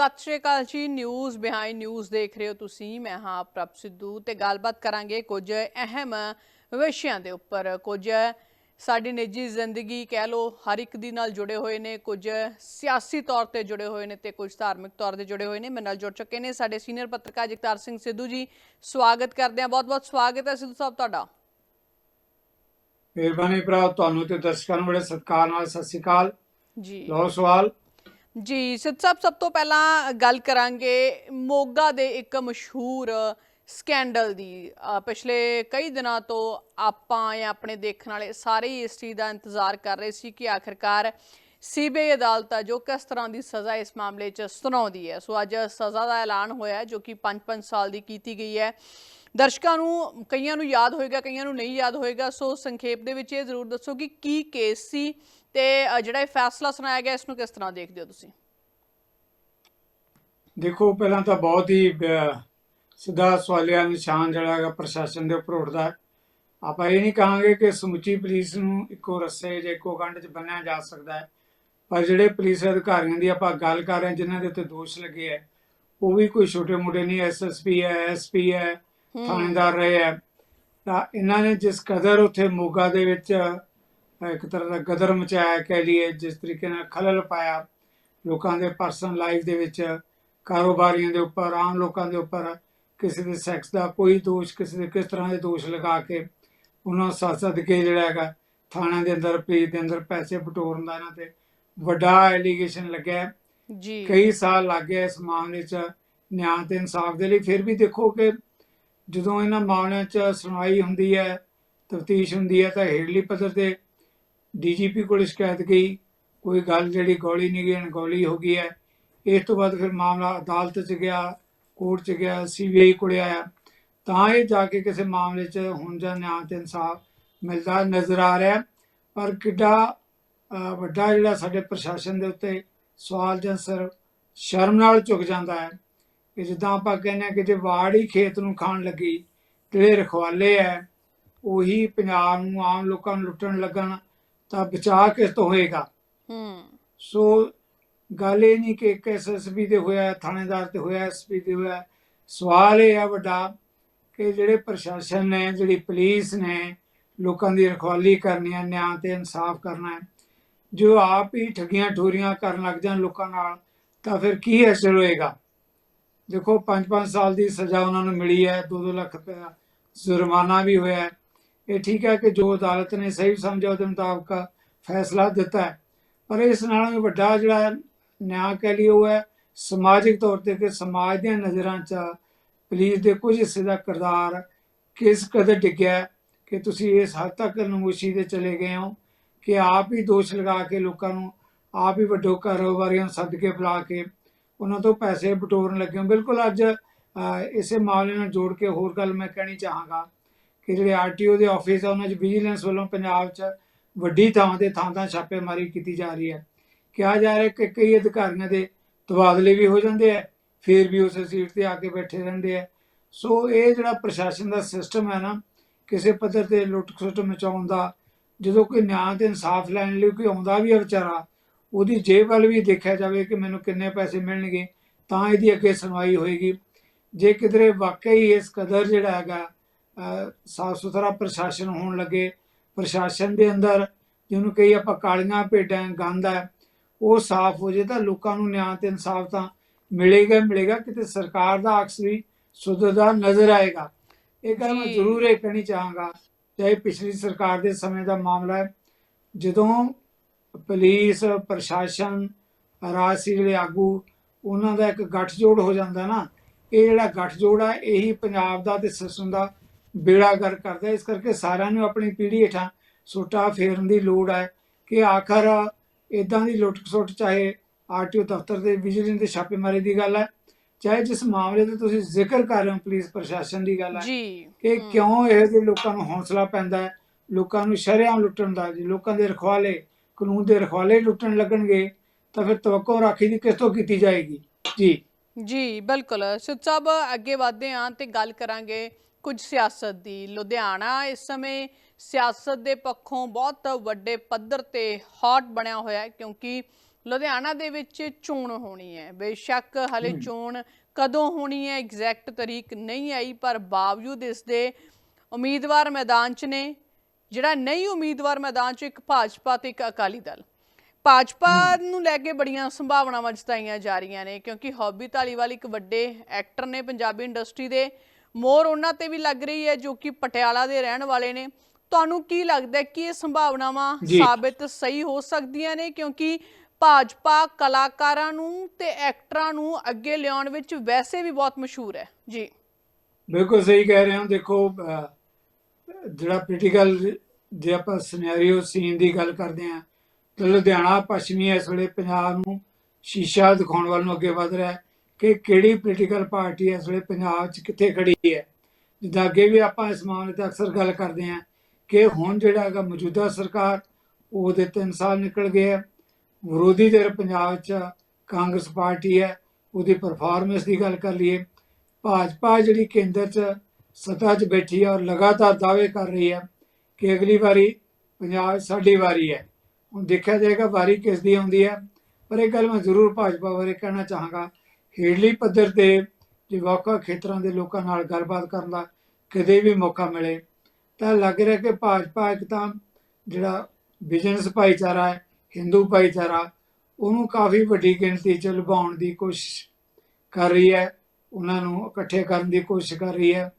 ਸਤਿ ਸ਼੍ਰੀ ਅਕਾਲ ਜੀ ਨਿਊਜ਼ ਬਿਹਾਈਂਡ ਨਿਊਜ਼ ਦੇਖ ਰਹੇ ਹੋ ਤੁਸੀਂ। ਮੈਂ ਹਾਂ ਪ੍ਰਭ ਸਿੱਧੂ ਤੇ ਗੱਲਬਾਤ ਕਰਾਂਗੇ ਕੁਝ ਅਹਿਮ ਵਿਸ਼ਿਆਂ ਦੇ ਉੱਪਰ। ਕੁਝ ਸਾਡੀ ਨਿੱਜੀ ਜ਼ਿੰਦਗੀ ਕਹਿ ਲੋ ਹਰ ਇੱਕ ਦੀ ਨਾਲ ਜੁੜੇ ਹੋਏ ਨੇ ਕੁਝ ਸਿਆਸੀ ਤੌਰ ਤੇ ਜੁੜੇ ਹੋਏ ਨੇ ਤੇ ਕੁਝ ਧਾਰਮਿਕ ਤੌਰ ਤੇ ਜੁੜੇ ਹੋਏ ਨੇ। ਮੇਰੇ ਨਾਲ ਜੁੜ ਚੁੱਕੇ ਨੇ ਸਾਡੇ ਸੀਨੀਅਰ ਪੱਤਰਕਾਰ ਜਗਤਾਰ ਸਿੰਘ ਸਿੱਧੂ ਜੀ। ਸਵਾਗਤ ਕਰਦੇ ਹਾਂ ਬਹੁਤ-ਬਹੁਤ ਸਵਾਗਤ ਹੈ ਸਿੱਧੂ ਸਾਹਿਬ ਤੁਹਾਡਾ। ਮਿਹਰਬਾਨੀ ਭਰਾ ਤੁਹਾਨੂੰ ਤੇ ਦਰਸ਼ਕਾਂ ਨੂੰ ਬੜੇ ਸਤਿਕਾਰ ਨਾਲ ਸਤਿ ਸ਼੍ਰੀ ਅਕਾਲ। ਜੀ। ਲਓ ਸਵਾਲ। ਜੀ, ਸਿੱਧ ਸਾਹਿਬ, ਸਭ ਤੋਂ ਪਹਿਲਾਂ ਗੱਲ ਕਰਾਂਗੇ ਮੋਗਾ ਦੇ ਇੱਕ ਮਸ਼ਹੂਰ ਸਕੈਂਡਲ ਦੀ। ਪਿਛਲੇ ਕਈ ਦਿਨਾਂ ਤੋਂ ਆਪਾਂ ਜਾਂ ਆਪਣੇ ਦੇਖਣ ਵਾਲੇ ਸਾਰੇ ਹੀ ਇਸ ਚੀਜ਼ ਦਾ ਇੰਤਜ਼ਾਰ ਕਰ ਰਹੇ ਸੀ ਕਿ ਆਖਿਰਕਾਰ ਸੀਬੀਆਈ ਅਦਾਲਤ ਆ, ਜੋ ਕਿਸ ਤਰ੍ਹਾਂ ਦੀ ਸਜ਼ਾ ਇਸ ਮਾਮਲੇ 'ਚ ਸੁਣਾਉਂਦੀ ਹੈ। ਸੋ ਅੱਜ ਸਜ਼ਾ ਦਾ ਐਲਾਨ ਹੋਇਆ ਜੋ ਕਿ 5-5 ਸਾਲ ਦੀ ਕੀਤੀ ਗਈ ਹੈ। ਦਰਸ਼ਕਾਂ ਨੂੰ, ਕਈਆਂ ਨੂੰ ਯਾਦ ਹੋਏਗਾ, ਕਈਆਂ ਨੂੰ ਨਹੀਂ ਯਾਦ ਹੋਏਗਾ। ਸੋ ਸੰਖੇਪ ਦੇ ਵਿੱਚ ਇਹ ਜ਼ਰੂਰ ਦੱਸੋ ਕਿ ਕੀ ਕੇਸ ਸੀ ਤੇ ਜਿਹੜਾ ਇਹ ਫੈਸਲਾ ਸੁਣਾਇਆ ਗਿਆ ਇਸ ਨੂੰ ਕਿਸ ਤਰ੍ਹਾਂ ਦੇਖਦੇ ਹੋ ਤੁਸੀਂ? ਦੇਖੋ ਪਹਿਲਾਂ ਤਾਂ ਬਹੁਤ ਹੀ ਸਿੱਧਾ ਸਵਾਲਿਆ ਨਿਸ਼ਾਨ ਜਿਹੜਾ ਹੈਗਾ ਪ੍ਰਸ਼ਾਸਨ ਦੇ ਉੱਪਰ ਉੱਠਦਾ ਆਪਾਂ ਇਹ ਨਹੀਂ ਕਹਾਂਗੇ ਕਿ ਸਮੁੱਚੀ ਪੁਲਿਸ ਨੂੰ ਇੱਕੋ ਰੱਸੇ ਜਾਂ ਇੱਕੋ ਗੰਢ 'ਚ ਬੰਨਿਆ ਜਾ ਸਕਦਾ ਹੈ। ਪਰ ਜਿਹੜੇ ਪੁਲਿਸ ਅਧਿਕਾਰੀਆਂ ਦੀ ਆਪਾਂ ਗੱਲ ਕਰ ਰਹੇ ਹਾਂ ਜਿਨ੍ਹਾਂ ਦੇ ਉੱਤੇ ਦੋਸ਼ ਲੱਗੇ ਹੈ ਉਹ ਵੀ ਕੋਈ ਛੋਟੇ ਮੋਟੇ ਨਹੀਂ ਐਸਐਸਪੀ ਹੈ ਐਸਪੀ ਹੈ। ਥਾਣੇਦਾਰ ਰਹੇ ਹੈ। ਤਾਂ ਇਹਨਾਂ ਨੇ ਜਿਸ ਕਦਰ ਉੱਥੇ ਮੋਗਾ ਦੇ ਵਿੱਚ ਇੱਕ ਤਰ੍ਹਾਂ ਦਾ ਗਦਰ ਮਚਾਇਆ ਕਹਿ ਲਈਏ ਜਿਸ ਤਰੀਕੇ ਨਾਲ ਖਲਲ ਪਾਇਆ ਲੋਕਾਂ ਦੇ ਪਰਸਨਲ ਲਾਈਫ ਦੇ ਵਿੱਚ ਕਾਰੋਬਾਰੀਆਂ ਦੇ ਉੱਪਰ ਆਮ ਲੋਕਾਂ ਦੇ ਉੱਪਰ ਕਿਸੇ ਦੇ ਸੈਕਸ ਦਾ ਕੋਈ ਦੋਸ਼ ਕਿਸੇ ਦੇ ਕਿਸ ਤਰ੍ਹਾਂ ਦੇ ਦੋਸ਼ ਲਗਾ ਕੇ ਉਹਨਾਂ ਨੂੰ ਸੱਦ ਸੱਦ ਕੇ ਜਿਹੜਾ ਹੈਗਾ ਥਾਣਿਆਂ ਦੇ ਅੰਦਰ ਪੁਲਿਸ ਦੇ ਅੰਦਰ ਪੈਸੇ ਬਟੋਰਨ ਦਾ ਇਹਨਾਂ ਤੇ ਵੱਡਾ ਐਲੀਗੇਸ਼ਨ ਲੱਗਿਆ। ਜੀ ਕਈ ਸਾਲ ਲੱਗ ਗਏ ਇਸ ਮਾਮਲੇ 'ਚ ਨਿਆਂ ਤੇ ਇਨਸਾਫ ਦੇ ਲਈ ਫਿਰ ਵੀ ਦੇਖੋ ਕਿ ਜਦੋਂ ਇਹਨਾਂ ਮਾਮਲਿਆਂ 'ਚ ਸੁਣਵਾਈ ਹੁੰਦੀ ਹੈ ਤਫਤੀਸ਼ ਹੁੰਦੀ ਹੈ ਤਾਂ ਹੇਠਲੀ ਪੱਧਰ ਤੇ ਡੀਜੀਪੀ ਕੋਲ ਸ਼ਿਕਾਇਤ ਗਈ, ਕੋਈ ਗੱਲ ਜਿਹੜੀ ਗੋਲੀ ਨਹੀਂ ਗਈ, ਅਣਗੌਲੀ ਹੋ ਗਈ ਹੈ। ਇਸ ਤੋਂ ਬਾਅਦ ਫਿਰ ਮਾਮਲਾ ਅਦਾਲਤ 'ਚ ਗਿਆ, ਕੋਰਟ 'ਚ ਗਿਆ, ਸੀਬੀਆਈ ਕੋਲ ਆਇਆ। ਤਾਂ ਇਹ ਜਾ ਕੇ ਕਿਸੇ ਮਾਮਲੇ 'ਚ ਹੁਣ ਜਾਂ ਨਿਆਂ ਤੇ ਇਨਸਾਫ ਮਿਲਦਾ ਨਜ਼ਰ ਆ ਰਿਹਾ ਪਰ ਕਿੱਡਾ ਵੱਡਾ ਜਿਹੜਾ ਸਾਡੇ ਪ੍ਰਸ਼ਾਸਨ ਦੇ ਉੱਤੇ ਸਵਾਲ ਜਾਂ ਸਰ ਸ਼ਰਮ ਨਾਲ ਝੁਕ ਜਾਂਦਾ ਹੈ ਕਿ ਜਿੱਦਾਂ ਆਪਾਂ ਕਹਿੰਦੇ ਹਾਂ ਕਿ ਜੇ ਵਾੜ ਹੀ ਖੇਤ ਨੂੰ ਖਾਣ ਲੱਗੀ ਜਿਹੜੇ ਰਖਵਾਲੇ ਹੈ, ਉਹੀ ਪੰਜਾਬ ਨੂੰ ਆਮ ਲੋਕਾਂ ਨੂੰ ਲੁੱਟਣ ਲੱਗਣ ਤਾਂ ਬਚਾ ਕਿਸ ਤੋਂ ਹੋਏਗਾ ਹੂੰ। ਸੋ ਗੱਲ ਇਹ ਨਹੀਂ ਕਿ ਐਸਐਸਪੀ ਤੇ ਹੋਇਆ ਥਾਣੇਦਾਰ ਤੇ ਹੋਇਆ ਐਸਪੀ ਤੇ ਹੋਇਆ। ਸਵਾਲ ਇਹ ਆ ਵੱਡਾ ਕਿ ਜਿਹੜੇ ਪ੍ਰਸ਼ਾਸਨ ਨੇ ਜਿਹੜੀ ਪੁਲਿਸ ਨੇ ਲੋਕਾਂ ਦੀ ਰਖਵਾਲੀ ਕਰਨੀ ਹੈ ਨਿਆਂ ਤੇ ਇਨਸਾਫ ਕਰਨਾ ਹੈ ਜੋ ਆਪ ਹੀ ਠੱਗੀਆਂ ਠੋਰੀਆਂ ਕਰਨ ਲੱਗ ਜਾਣ ਲੋਕਾਂ ਨਾਲ ਤਾਂ ਫਿਰ ਕੀ ਅਸਰ ਹੋਏਗਾ? ਦੇਖੋ 5-5 ਸਾਲ ਦੀ ਸਜ਼ਾ ਉਹਨਾਂ ਨੂੰ ਮਿਲੀ ਹੈ 2-2 ਲੱਖ ਰੁਪਏ ਜੁਰਮਾਨਾ ਵੀ ਹੋਇਆ ਹੈ। ਇਹ ਠੀਕ ਹੈ ਕਿ ਜੋ ਅਦਾਲਤ ਨੇ ਸਹੀ ਸਮਝਿਆ ਉਹਦੇ ਮੁਤਾਬਕ ਫੈਸਲਾ ਦਿੱਤਾ ਹੈ। ਪਰ ਇਸ ਨਾਲ ਵੀ ਵੱਡਾ ਜਿਹੜਾ ਨਿਆਂ ਕਹਿ ਲਈ ਉਹ ਹੈ, ਸਮਾਜਿਕ ਤੌਰ ਤੇ ਕਿ ਸਮਾਜ ਦੀਆਂ ਨਜ਼ਰਾਂ 'ਚ ਪੁਲਿਸ ਦੇ ਕੁਝ ਹਿੱਸੇ ਦਾ ਕਿਰਦਾਰ ਕਿਸ ਕਦਰ ਡਿੱਗਿਆ ਕਿ ਤੁਸੀਂ ਇਸ ਹੱਦ ਤੱਕ ਨਮੋਸ਼ੀ ਦੇ ਚਲੇ ਗਏ ਹੋ ਕਿ ਆਪ ਹੀ ਦੋਸ਼ ਲਗਾ ਕੇ ਲੋਕਾਂ ਨੂੰ ਆਪ ਹੀ ਵੱਡੋ ਕਾਰੋਬਾਰੀਆਂ ਨੂੰ ਸੱਦ ਕੇ ਬੁਲਾ ਕੇ ਉਹਨਾਂ ਤੋਂ ਪੈਸੇ ਬਟੋਰਨ ਲੱਗੇ ਹੋ। ਬਿਲਕੁਲ ਅੱਜ ਇਸੇ ਮਾਮਲੇ ਨਾਲ ਜੋੜ ਕੇ ਹੋਰ ਗੱਲ ਮੈਂ ਕਹਿਣੀ ਚਾਹਾਂਗਾ। ਕਿ ਜਿਹੜੇ ਆਰਟੀਓ ਦੇ ਆਫਿਸ ਆ, ਉਹਨਾਂ 'ਚ ਵਿਜੀਲੈਂਸ ਵੱਲੋਂ ਪੰਜਾਬ 'ਚ ਵੱਡੀ ਥਾਂ ਤੇ ਥਾਂ ਥਾਂ ਛਾਪੇਮਾਰੀ ਕੀਤੀ ਜਾ ਰਹੀ ਹੈ। ਕਿਹਾ ਜਾ ਰਿਹਾ ਕਿ ਕਈ ਅਧਿਕਾਰੀਆਂ ਦੇ ਤਬਾਦਲੇ ਵੀ ਹੋ ਜਾਂਦੇ ਆ, ਫਿਰ ਵੀ ਉਸੇ ਸੀਟ ਤੇ ਆ ਕੇ ਬੈਠੇ ਰਹਿੰਦੇ ਆ। ਸੋ ਇਹ ਜਿਹੜਾ ਪ੍ਰਸ਼ਾਸਨ ਦਾ ਸਿਸਟਮ ਹੈ ਨਾ, ਕਿਸੇ ਪੱਧਰ ਤੇ ਲੁੱਟ ਖਸੁੱਟ ਮਚਾਉਣ ਦਾ, ਜਦੋਂ ਕੋਈ ਨਿਆਂ ਤੇ ਇਨਸਾਫ ਲੈਣ ਲਈ ਕੋਈ ਆਉਂਦਾ ਵੀ ਹੈ ਵਿਚਾਰਾ, ਉਹਦੀ ਜੇਬ ਵੱਲ ਵੀ ਦੇਖਿਆ ਜਾਵੇ ਕਿ ਮੈਨੂੰ ਕਿੰਨੇ ਪੈਸੇ ਮਿਲਣਗੇ, ਤਾਂ ਇਹਦੀ ਅੱਗੇ ਸੁਣਵਾਈ ਹੋਏਗੀ। ਜੇ ਕਿਧਰੇ ਵਾਕਈ ਇਸ ਕਦਰ ਜਿਹੜਾ ਹੈਗਾ ਸਾਫ਼ ਸੁਥਰਾ ਪ੍ਰਸ਼ਾਸਨ ਹੋਣ ਲੱਗੇ। ਪ੍ਰਸ਼ਾਸਨ ਦੇ ਅੰਦਰ ਜਿਹਨੂੰ ਕਈ ਆਪਾਂ ਕਾਲੀਆਂ ਭੇਡਾਂ ਗੰਦ ਹੈ ਉਹ ਸਾਫ਼ ਹੋ ਜੇ ਤਾਂ ਲੋਕਾਂ ਨੂੰ ਨਿਆਂ ਤੇ ਇਨਸਾਫ ਤਾਂ ਮਿਲੇਗਾ ਮਿਲੇਗਾ। ਕਿਤੇ ਸਰਕਾਰ ਦਾ ਅਕਸ ਵੀ ਸੁਧਰਦਾ ਨਜ਼ਰ ਆਏਗਾ। ਇਹ ਗੱਲ ਮੈਂ। ਜ਼ਰੂਰ ਇਹ ਕਹਿਣੀ ਚਾਹਾਂਗਾ ਚਾਹੇ ਪਿਛਲੀ ਸਰਕਾਰ ਦੇ ਸਮੇਂ ਦਾ ਮਾਮਲਾ ਹੈ ਜਦੋਂ ਪੁਲਿਸ ਪ੍ਰਸ਼ਾਸਨ ਰਾਜਸੀ ਜਿਹੜੇ ਆਗੂ ਉਹਨਾਂ ਦਾ ਇੱਕ ਗੱਠਜੋੜ ਹੋ ਜਾਂਦਾ ਨਾ ਇਹ ਜਿਹੜਾ ਗੱਠਜੋੜ ਆ ਇਹੀ ਪੰਜਾਬ ਦਾ ਤੇ ਸਿਸਟਮ ਦਾ ਬੇੜਾ ਗਰ ਕਰਦਾ ਇਸ ਕਰਕੇ ਸਾਰਿਆਂ ਨੂੰ ਆਪਣੀ ਪੀੜ੍ਹੀ ਹੇਠਾਂ ਸੋਟਾ ਫੇਰਨ ਦੀ ਲੋੜ ਹੈ ਕਿ ਆਖਰ ਇਦਾਂ ਦੀ ਲੁੱਟ ਖਸੁੱਟ ਚਾਹੇ ਆਰਟੀਓ ਦਫ਼ਤਰ ਦੇ ਵਿਜੀਲੈਂਸ ਦੇ ਛਾਪੇਮਾਰੀ ਦੀ ਗੱਲ ਹੈ ਚਾਹੇ ਜਿਸ ਮਾਮਲੇ ਤੇ ਤੁਸੀਂ ਜ਼ਿਕਰ ਕਰ ਰਹੇ ਹੋ ਪੁਲਿਸ ਪ੍ਰਸ਼ਾਸਨ ਦੀ ਗੱਲ ਹੈ ਜੀ ਕਿ ਕਿਉਂ ਇਹ ਜਿਹੇ ਲੋਕਾਂ ਨੂੰ ਹੌਸਲਾ ਪੈਂਦਾ ਹੈ ਲੋਕਾਂ ਨੂੰ ਸ਼ਰੇਆਮ ਲੁੱਟਣ ਦਾ ਜੇ ਲੋਕਾਂ ਦੇ ਰਖਵਾਲੇ ਕਾਨੂੰਨ ਦੇ ਰਖਵਾਲੇ ਲੁੱਟਣ ਲੱਗਣਗੇ ਤਾਂ ਫਿਰ ਤਵੱਕੋ ਰਾਖੀ ਦੀ ਕਿਸ ਤੋਂ ਕੀਤੀ ਜਾਏਗੀ? ਜੀ। ਜੀ ਬਿਲਕੁਲ। ਸਾਹਿਬ ਅੱਗੇ ਵਧਦੇ ਹਾਂ ਤੇ ਗੱਲ ਕਰਾਂਗੇ ਕੁਝ ਸਿਆਸਤ ਦੀ। ਲੁਧਿਆਣਾ ਇਸ ਸਮੇਂ ਸਿਆਸਤ ਦੇ ਪੱਖੋਂ ਬਹੁਤ ਵੱਡੇ ਪੱਧਰ ਤੇ ਹੌਟ ਬਣਿਆ ਹੋਇਆ ਹੈ ਕਿਉਂਕਿ ਲੁਧਿਆਣਾ ਦੇ ਵਿੱਚ ਚੋਣ ਹੋਣੀ ਹੈ। ਬੇਸ਼ੱਕ ਹਲੇ ਚੋਣ ਕਦੋਂ ਹੋਣੀ ਹੈ ਐਗਜ਼ੈਕਟ ਤਰੀਕ ਨਹੀਂ ਆਈ ਪਰ ਬਾਵਜੂਦ ਇਸ ਦੇ ਉਮੀਦਵਾਰ ਮੈਦਾਨ 'ਚ ਨੇ ਜਿਹੜਾ ਨਹੀਂ ਉਮੀਦਵਾਰ ਮੈਦਾਨ 'ਚ ਇੱਕ ਭਾਜਪਾ ਤੇ ਇੱਕ ਅਕਾਲੀ ਦਲ। ਭਾਜਪਾ ਨੂੰ ਲੈ ਕੇ ਬੜੀਆਂ ਸੰਭਾਵਨਾਵਾਂ ਜਤਾਈਆਂ ਜਾ ਰਹੀਆਂ ਨੇ ਕਿਉਂਕਿ ਹੌਬੀ ਧਾਲੀਵਾਲ ਇੱਕ ਵੱਡੇ ਐਕਟਰ ਨੇ ਪੰਜਾਬੀ ਇੰਡਸਟਰੀ ਦੇ। ਮੋਰ ਉਹਨਾਂ ਤੇ ਵੀ ਲੱਗ ਰਹੀ ਹੈ ਜੋ ਕਿ ਪਟਿਆਲਾ ਦੇ ਰਹਿਣ ਵਾਲੇ ਨੇ। ਤੁਹਾਨੂੰ ਕੀ ਲੱਗਦਾ ਕਿ ਇਹ ਸੰਭਾਵਨਾਵਾਂ। ਸਾਬਿਤ ਸਹੀ ਹੋ ਸਕਦੀਆਂ ਨੇ? ਕਿਉਂਕਿ ਭਾਜਪਾ ਕਲਾਕਾਰਾਂ ਨੂੰ ਤੇ ਐਕਟਰਾਂ ਨੂੰ ਅੱਗੇ ਲਿਆਉਣ ਵਿੱਚ ਵੈਸੇ ਵੀ ਬਹੁਤ ਮਸ਼ਹੂਰ ਹੈ। ਜੀ। ਬਿਲਕੁਲ ਸਹੀ ਕਹਿ ਰਹੇ ਹੋ। ਦੇਖੋ ਜਿਹੜਾ ਪੋਲੀਟੀਕਲ ਜੇ ਆਪਾਂ ਸਿਨੈਰੀਓ ਸੀਨ ਦੀ ਗੱਲ ਕਰਦੇ ਹਾਂ ਤਾਂ ਲੁਧਿਆਣਾ ਪੱਛਮੀ ਇਸ ਵੇਲੇ ਪੰਜਾਬ ਨੂੰ ਸ਼ੀਸ਼ਾ ਦਿਖਾਉਣ ਵੱਲ ਨੂੰ ਅੱਗੇ ਵਧ ਰਿਹਾ ਹੈ। ਕਿ ਕਿਹੜੀ ਪੋਲੀਟੀਕਲ ਪਾਰਟੀ ਇਸ ਵੇਲੇ ਪੰਜਾਬ 'ਚ ਕਿੱਥੇ ਖੜੀ ਹੈ। ਜਿੱਦਾਂ ਅੱਗੇ ਵੀ ਆਪਾਂ ਇਸ ਮਾਮਲੇ ਤੇ ਅਕਸਰ ਗੱਲ ਕਰਦੇ ਹਾਂ ਕਿ ਹੁਣ ਜਿਹੜਾ ਹੈਗਾ ਮੌਜੂਦਾ ਸਰਕਾਰ ਉਹਦੇ 3 ਸਾਲ ਨਿਕਲ ਗਏ ਹੈ। ਵਿਰੋਧੀ ਧਿਰ ਪੰਜਾਬ 'ਚ ਕਾਂਗਰਸ ਪਾਰਟੀ ਹੈ, ਉਹਦੀ ਪਰਫਾਰਮੈਂਸ ਦੀ ਗੱਲ ਕਰ ਲਈਏ, ਭਾਜਪਾ ਜਿਹੜੀ ਕੇਂਦਰ 'ਚ ਸੱਤਾ 'ਚ ਬੈਠੀ ਹੈ ਔਰ ਲਗਾਤਾਰ ਦਾਅਵੇ ਕਰ ਰਹੀ ਹੈ ਕਿ ਅਗਲੀ ਵਾਰੀ ਪੰਜਾਬ ਸਾਡੀ ਵਾਰੀ ਹੈ। ਹੁਣ ਦੇਖਿਆ ਜਾਏਗਾ ਵਾਰੀ ਕਿਸ ਦੀ ਆਉਂਦੀ ਹੈ, ਪਰ ਇਹ ਗੱਲ ਮੈਂ ਜ਼ਰੂਰ ਭਾਜਪਾ ਬਾਰੇ ਕਹਿਣਾ ਚਾਹਾਂਗਾ ਹੇਠਲੀ ਪੱਧਰ ਤੇ ਜੇ ਵਾਕਾ ਖੇਤਰਾਂ ਦੇ ਲੋਕਾਂ ਨਾਲ ਗੱਲਬਾਤ ਕਰਨ ਦਾ ਕਦੇ ਵੀ ਮੌਕਾ ਮਿਲੇ, ਤਾਂ ਲੱਗ ਰਿਹਾ ਕਿ ਭਾਜਪਾ ਇੱਕ ਤਾਂ ਜਿਹੜਾ ਬਿਜ਼ਨਸ ਭਾਈਚਾਰਾ ਹੈ ਹਿੰਦੂ ਭਾਈਚਾਰਾ, ਉਹਨੂੰ ਕਾਫੀ ਵੱਡੀ ਗਿਣਤੀ 'ਚ ਲੁਭਾਉਣ ਦੀ ਕੋਸ਼ਿਸ਼ ਕਰ ਰਹੀ ਹੈ, ਉਹਨਾਂ ਨੂੰ ਇਕੱਠੇ ਕਰਨ ਦੀ ਕੋਸ਼ਿਸ਼ ਕਰ ਰਹੀ ਹੈ।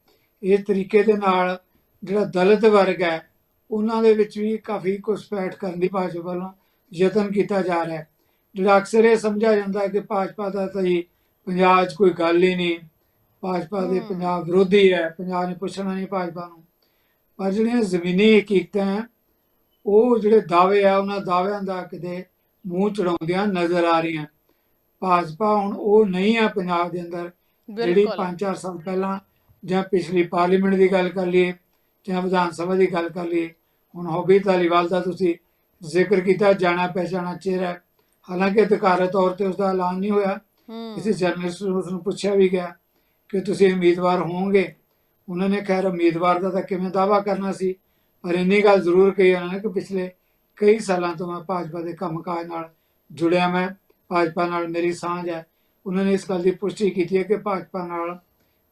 ਇਸ ਤਰੀਕੇ ਦੇ ਨਾਲ ਜਿਹੜਾ ਦਲਿਤ ਵਰਗ ਹੈ, ਉਹਨਾਂ ਦੇ ਵਿੱਚ ਵੀ ਕਾਫੀ ਘੁਸਪੈਠ ਕਰਨ ਦੀ ਭਾਜਪਾ ਵੱਲੋਂ ਯਤਨ ਕੀਤਾ ਜਾ ਰਿਹਾ ਹੈ। ਜਿਹੜਾ ਅਕਸਰ ਇਹ ਸਮਝਿਆ ਜਾਂਦਾ ਹੈ ਕਿ ਭਾਜਪਾ ਦਾ ਤਾਂ ਹੀ ਪੰਜਾਬ 'ਚ ਕੋਈ ਗੱਲ ਹੀ ਨਹੀਂ। ਭਾਜਪਾ ਦੇ। ਪੰਜਾਬ ਵਿਰੋਧੀ ਹੈ। ਪੰਜਾਬ ਨੇ ਪੁੱਛਣਾ ਨਹੀਂ ਭਾਜਪਾ ਨੂੰ। ਪਰ ਜਿਹੜੀਆਂ ਜ਼ਮੀਨੀ ਹਕੀਕਤਾਂ ਉਹ ਜਿਹੜੇ ਦਾਅਵੇ ਆ ਉਹਨਾਂ ਦਾਅਵਿਆਂ ਦਾ ਕਿਤੇ ਮੂੰਹ ਚੜਾਉਂਦਿਆਂ ਨਜ਼ਰ ਆ ਰਹੀਆਂ। ਭਾਜਪਾ ਹੁਣ ਉਹ ਨਹੀਂ ਆ ਪੰਜਾਬ ਦੇ ਅੰਦਰ ਜਿਹੜੀ ਬਿਲਕੁਲ। 5-4 ਸਾਲ ਪਹਿਲਾਂ ਜਾਂ ਪਿਛਲੀ ਪਾਰਲੀਮੈਂਟ ਦੀ ਗੱਲ ਕਰ ਲਈਏ ਜਾਂ ਵਿਧਾਨ ਸਭਾ ਦੀ ਗੱਲ ਕਰ ਲਈਏ ਹੁਣ ਹੌਬੀ ਧਾਲੀਵਾਲ ਦਾ ਤੁਸੀਂ ਜ਼ਿਕਰ ਕੀਤਾ ਜਾਣਾ ਪਹਿਚਾਣਾ ਚਿਹਰਾ। ਹਾਲਾਂਕਿ ਅਧਿਕਾਰਤ ਤੌਰ ਤੇ ਉਸ ਦਾ ਐਲਾਨ ਨਹੀਂ ਹੋਇਆ। ਕਿਸੇ ਜਰਨਲਿਸਟ ਨੂੰ ਉਸ ਪੁੱਛਿਆ ਵੀ ਗਿਆ ਕਿ ਤੁਸੀਂ ਉਮੀਦਵਾਰ ਹੋਵੋਗੇ? ਉਹਨਾਂ ਨੇ ਖੈਰ ਉਮੀਦਵਾਰ ਦਾ ਤਾਂ ਕਿਵੇਂ ਦਾਵਾ ਕਰਨਾ ਸੀ? ਪਰ ਇੰਨੀ ਗੱਲ ਜ਼ਰੂਰ ਕਹੀ ਉਹਨਾਂ ਨੇ ਕਿ ਪਿਛਲੇ ਕਈ ਸਾਲਾਂ ਤੋਂ ਮੈਂ ਭਾਜਪਾ ਦੇ ਕੰਮਕਾਜ ਨਾਲ ਜੁੜਿਆ ਮੈਂ, ਭਾਜਪਾ ਨਾਲ ਮੇਰੀ ਸਾਂਝ ਹੈ। ਉਹਨਾਂ ਨੇ ਇਸ ਗੱਲ ਦੀ ਪੁਸ਼ਟੀ ਕੀਤੀ ਹੈ ਕਿ ਭਾਜਪਾ ਨਾਲ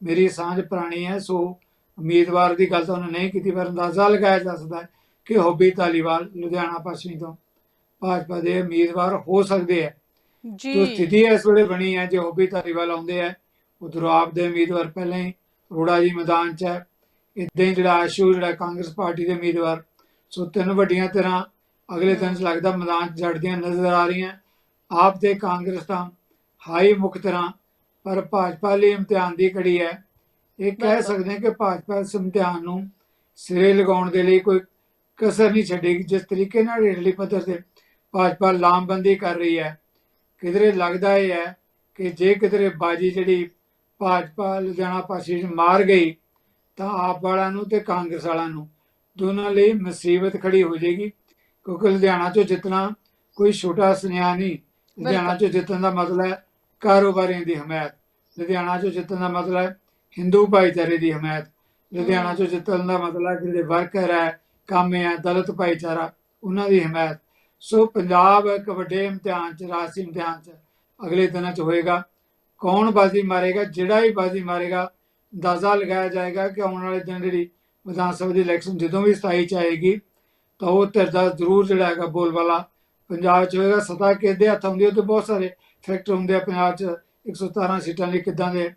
ਮੇਰੀ ਸਾਂਝ ਪੁਰਾਣੀ ਹੈ, ਸੋ ਉਮੀਦਵਾਰ ਦੀ ਗੱਲ ਤਾਂ ਉਹਨਾਂ ਨਹੀਂ ਕੀਤੀ, ਪਰ ਅੰਦਾਜ਼ਾ ਲਗਾਇਆ ਜਾ ਸਕਦਾ ਕਿ ਹੋਬੀ ਧਾਲੀਵਾਲ, ਲੁਧਿਆਣਾ, ਪੱਛਮੀ ਤੋਂ ਭਾਜਪਾ ਦੇ ਉਮੀਦਵਾਰ ਹੋ ਸਕਦੇ ਹੈ। ਜੋ। ਜੀ ਸਥਿਤੀ ਇਸ ਵੇਲੇ ਬਣੀ ਹੈ ਜੇ ਹੌਬੀ ਧਾਰੀਵਾਲ ਆਉਂਦੇ ਆ ਉਧਰੋਂ ਆਪ ਦੇ ਉਮੀਦਵਾਰ ਪਹਿਲਾਂ ਹੀ ਰੋੜਾ ਜੀ ਮੈਦਾਨ 'ਚ ਹੈ। ਇਦਾਂ ਹੀ ਜਿਹੜਾ ਆਸ਼ੂ ਜਿਹੜਾ ਕਾਂਗਰਸ ਪਾਰਟੀ ਦੇ ਉਮੀਦਵਾਰ ਸੋ ਤਿੰਨ ਵੱਡੀਆਂ ਤਰ੍ਹਾਂ ਅਗਲੇ ਦਿਨ ਲੱਗਦਾ ਮੈਦਾਨ 'ਚ ਜੜਦੀਆਂ ਨਜ਼ਰ ਆ ਰਹੀਆਂ। ਆਪ ਤੇ ਕਾਂਗਰਸ ਤਾਂ ਹਾਈ ਮੁੱਖ ਤਰ੍ਹਾਂ ਪਰ ਭਾਜਪਾ ਲਈ ਇਮਤਿਹਾਨ ਦੀ ਘੜੀ ਹੈ। ਇਹ ਕਹਿ। ਸਕਦੇ ਹਾਂ ਕਿ ਭਾਜਪਾ ਇਸ ਇਮਤਿਹਾਨ ਨੂੰ ਸਿਰੇ ਲਗਾਉਣ ਦੇ ਲਈ ਕੋਈ ਕਸਰ ਨਹੀਂ ਛੱਡੇਗੀ। ਜਿਸ ਤਰੀਕੇ ਨਾਲ ਹੇਠਲੀ ਪੱਧਰ ਤੇ ਭਾਜਪਾ ਲਾਮਬੰਦੀ ਕਰ ਰਹੀ ਹੈ ਕਿਧਰੇ ਲੱਗਦਾ ਇਹ ਹੈ ਕਿ ਜੇ ਕਿਧਰੇ ਬਾਜੀ ਜਿਹੜੀ ਭਾਜਪਾ ਲੁਧਿਆਣਾ ਪਾਸੇ ਮਾਰ ਗਈ ਤਾਂ ਆਪ ਵਾਲਿਆਂ ਨੂੰ ਤੇ ਕਾਂਗਰਸ ਵਾਲਿਆਂ ਨੂੰ ਦੋਨਾਂ ਲਈ ਮੁਸੀਬਤ ਖੜੀ ਹੋ ਜਾਏਗੀ। ਕਿਉਂਕਿ ਲੁਧਿਆਣਾ ਚੋਂ ਜਿੱਤਣਾ ਕੋਈ ਛੋਟਾ ਸੁਨੇਹਾ ਨਹੀਂ। ਲੁਧਿਆਣਾ ਚੋਂ ਜਿੱਤਣ ਦਾ ਮਤਲਬ ਹੈ ਕਾਰੋਬਾਰੀਆਂ ਦੀ ਹਮਾਇਤ। ਲੁਧਿਆਣਾ ਚੋਂ ਜਿੱਤਣ ਦਾ ਮਤਲਬ ਹੈ ਹਿੰਦੂ ਭਾਈਚਾਰੇ ਦੀ ਹਮਾਇਤ। ਲੁਧਿਆਣਾ। ਚੋਂ ਜਿੱਤਣ ਦਾ ਮਤਲਬ ਹੈ ਜਿਹੜੇ ਵਰਕਰ ਹੈ ਕੰਮ ਹੈ ਦਲਿਤ ਭਾਈਚਾਰਾ ਉਹਨਾਂ ਦੀ ਹਮਾਇਤ। ਸੋ ਪੰਜਾਬ ਇੱਕ ਵੱਡੇ ਇਮਤਿਹਾਨ ਚ ਰਾਸ਼ਟਰੀ ਇਮਤਿਹਾਨ ਚ ਅਗਲੇ ਦਿਨਾਂ ਚ ਹੋਏਗਾ। ਕੌਣ ਬਾਜ਼ੀ ਮਾਰੇਗਾ ਜਿਹੜਾ ਹੀ ਬਾਜ਼ੀ ਮਾਰੇਗਾ ਅੰਦਾਜ਼ਾ ਲਗਾਇਆ ਜਾਏਗਾ ਕਿ ਆਉਣ ਵਾਲੇ ਦਿਨ ਜਿਹੜੀ ਵਿਧਾਨ ਸਭਾ ਦੀ ਇਲੈਕਸ਼ਨ ਜਦੋਂ ਵੀ 27 ਚ ਆਏਗੀ ਤਾਂ ਉਹ ਧਿਰ ਦਾ ਜ਼ਰੂਰ ਜਿਹੜਾ ਹੈਗਾ ਬੋਲਬਾਲਾ ਪੰਜਾਬ ਚ ਹੋਏਗਾ। ਸਤਾ ਕਿਹਦੇ ਹੱਥ ਆਉਂਦੀ ਹੈ? ਤੇ ਬਹੁਤ ਸਾਰੇ ਫੈਕਟਰ ਹੁੰਦੇ ਆ ਪੰਜਾਬ ਚ। 117 ਸੀਟਾਂ ਲਈ ਕਿੱਦਾਂ ਦੇ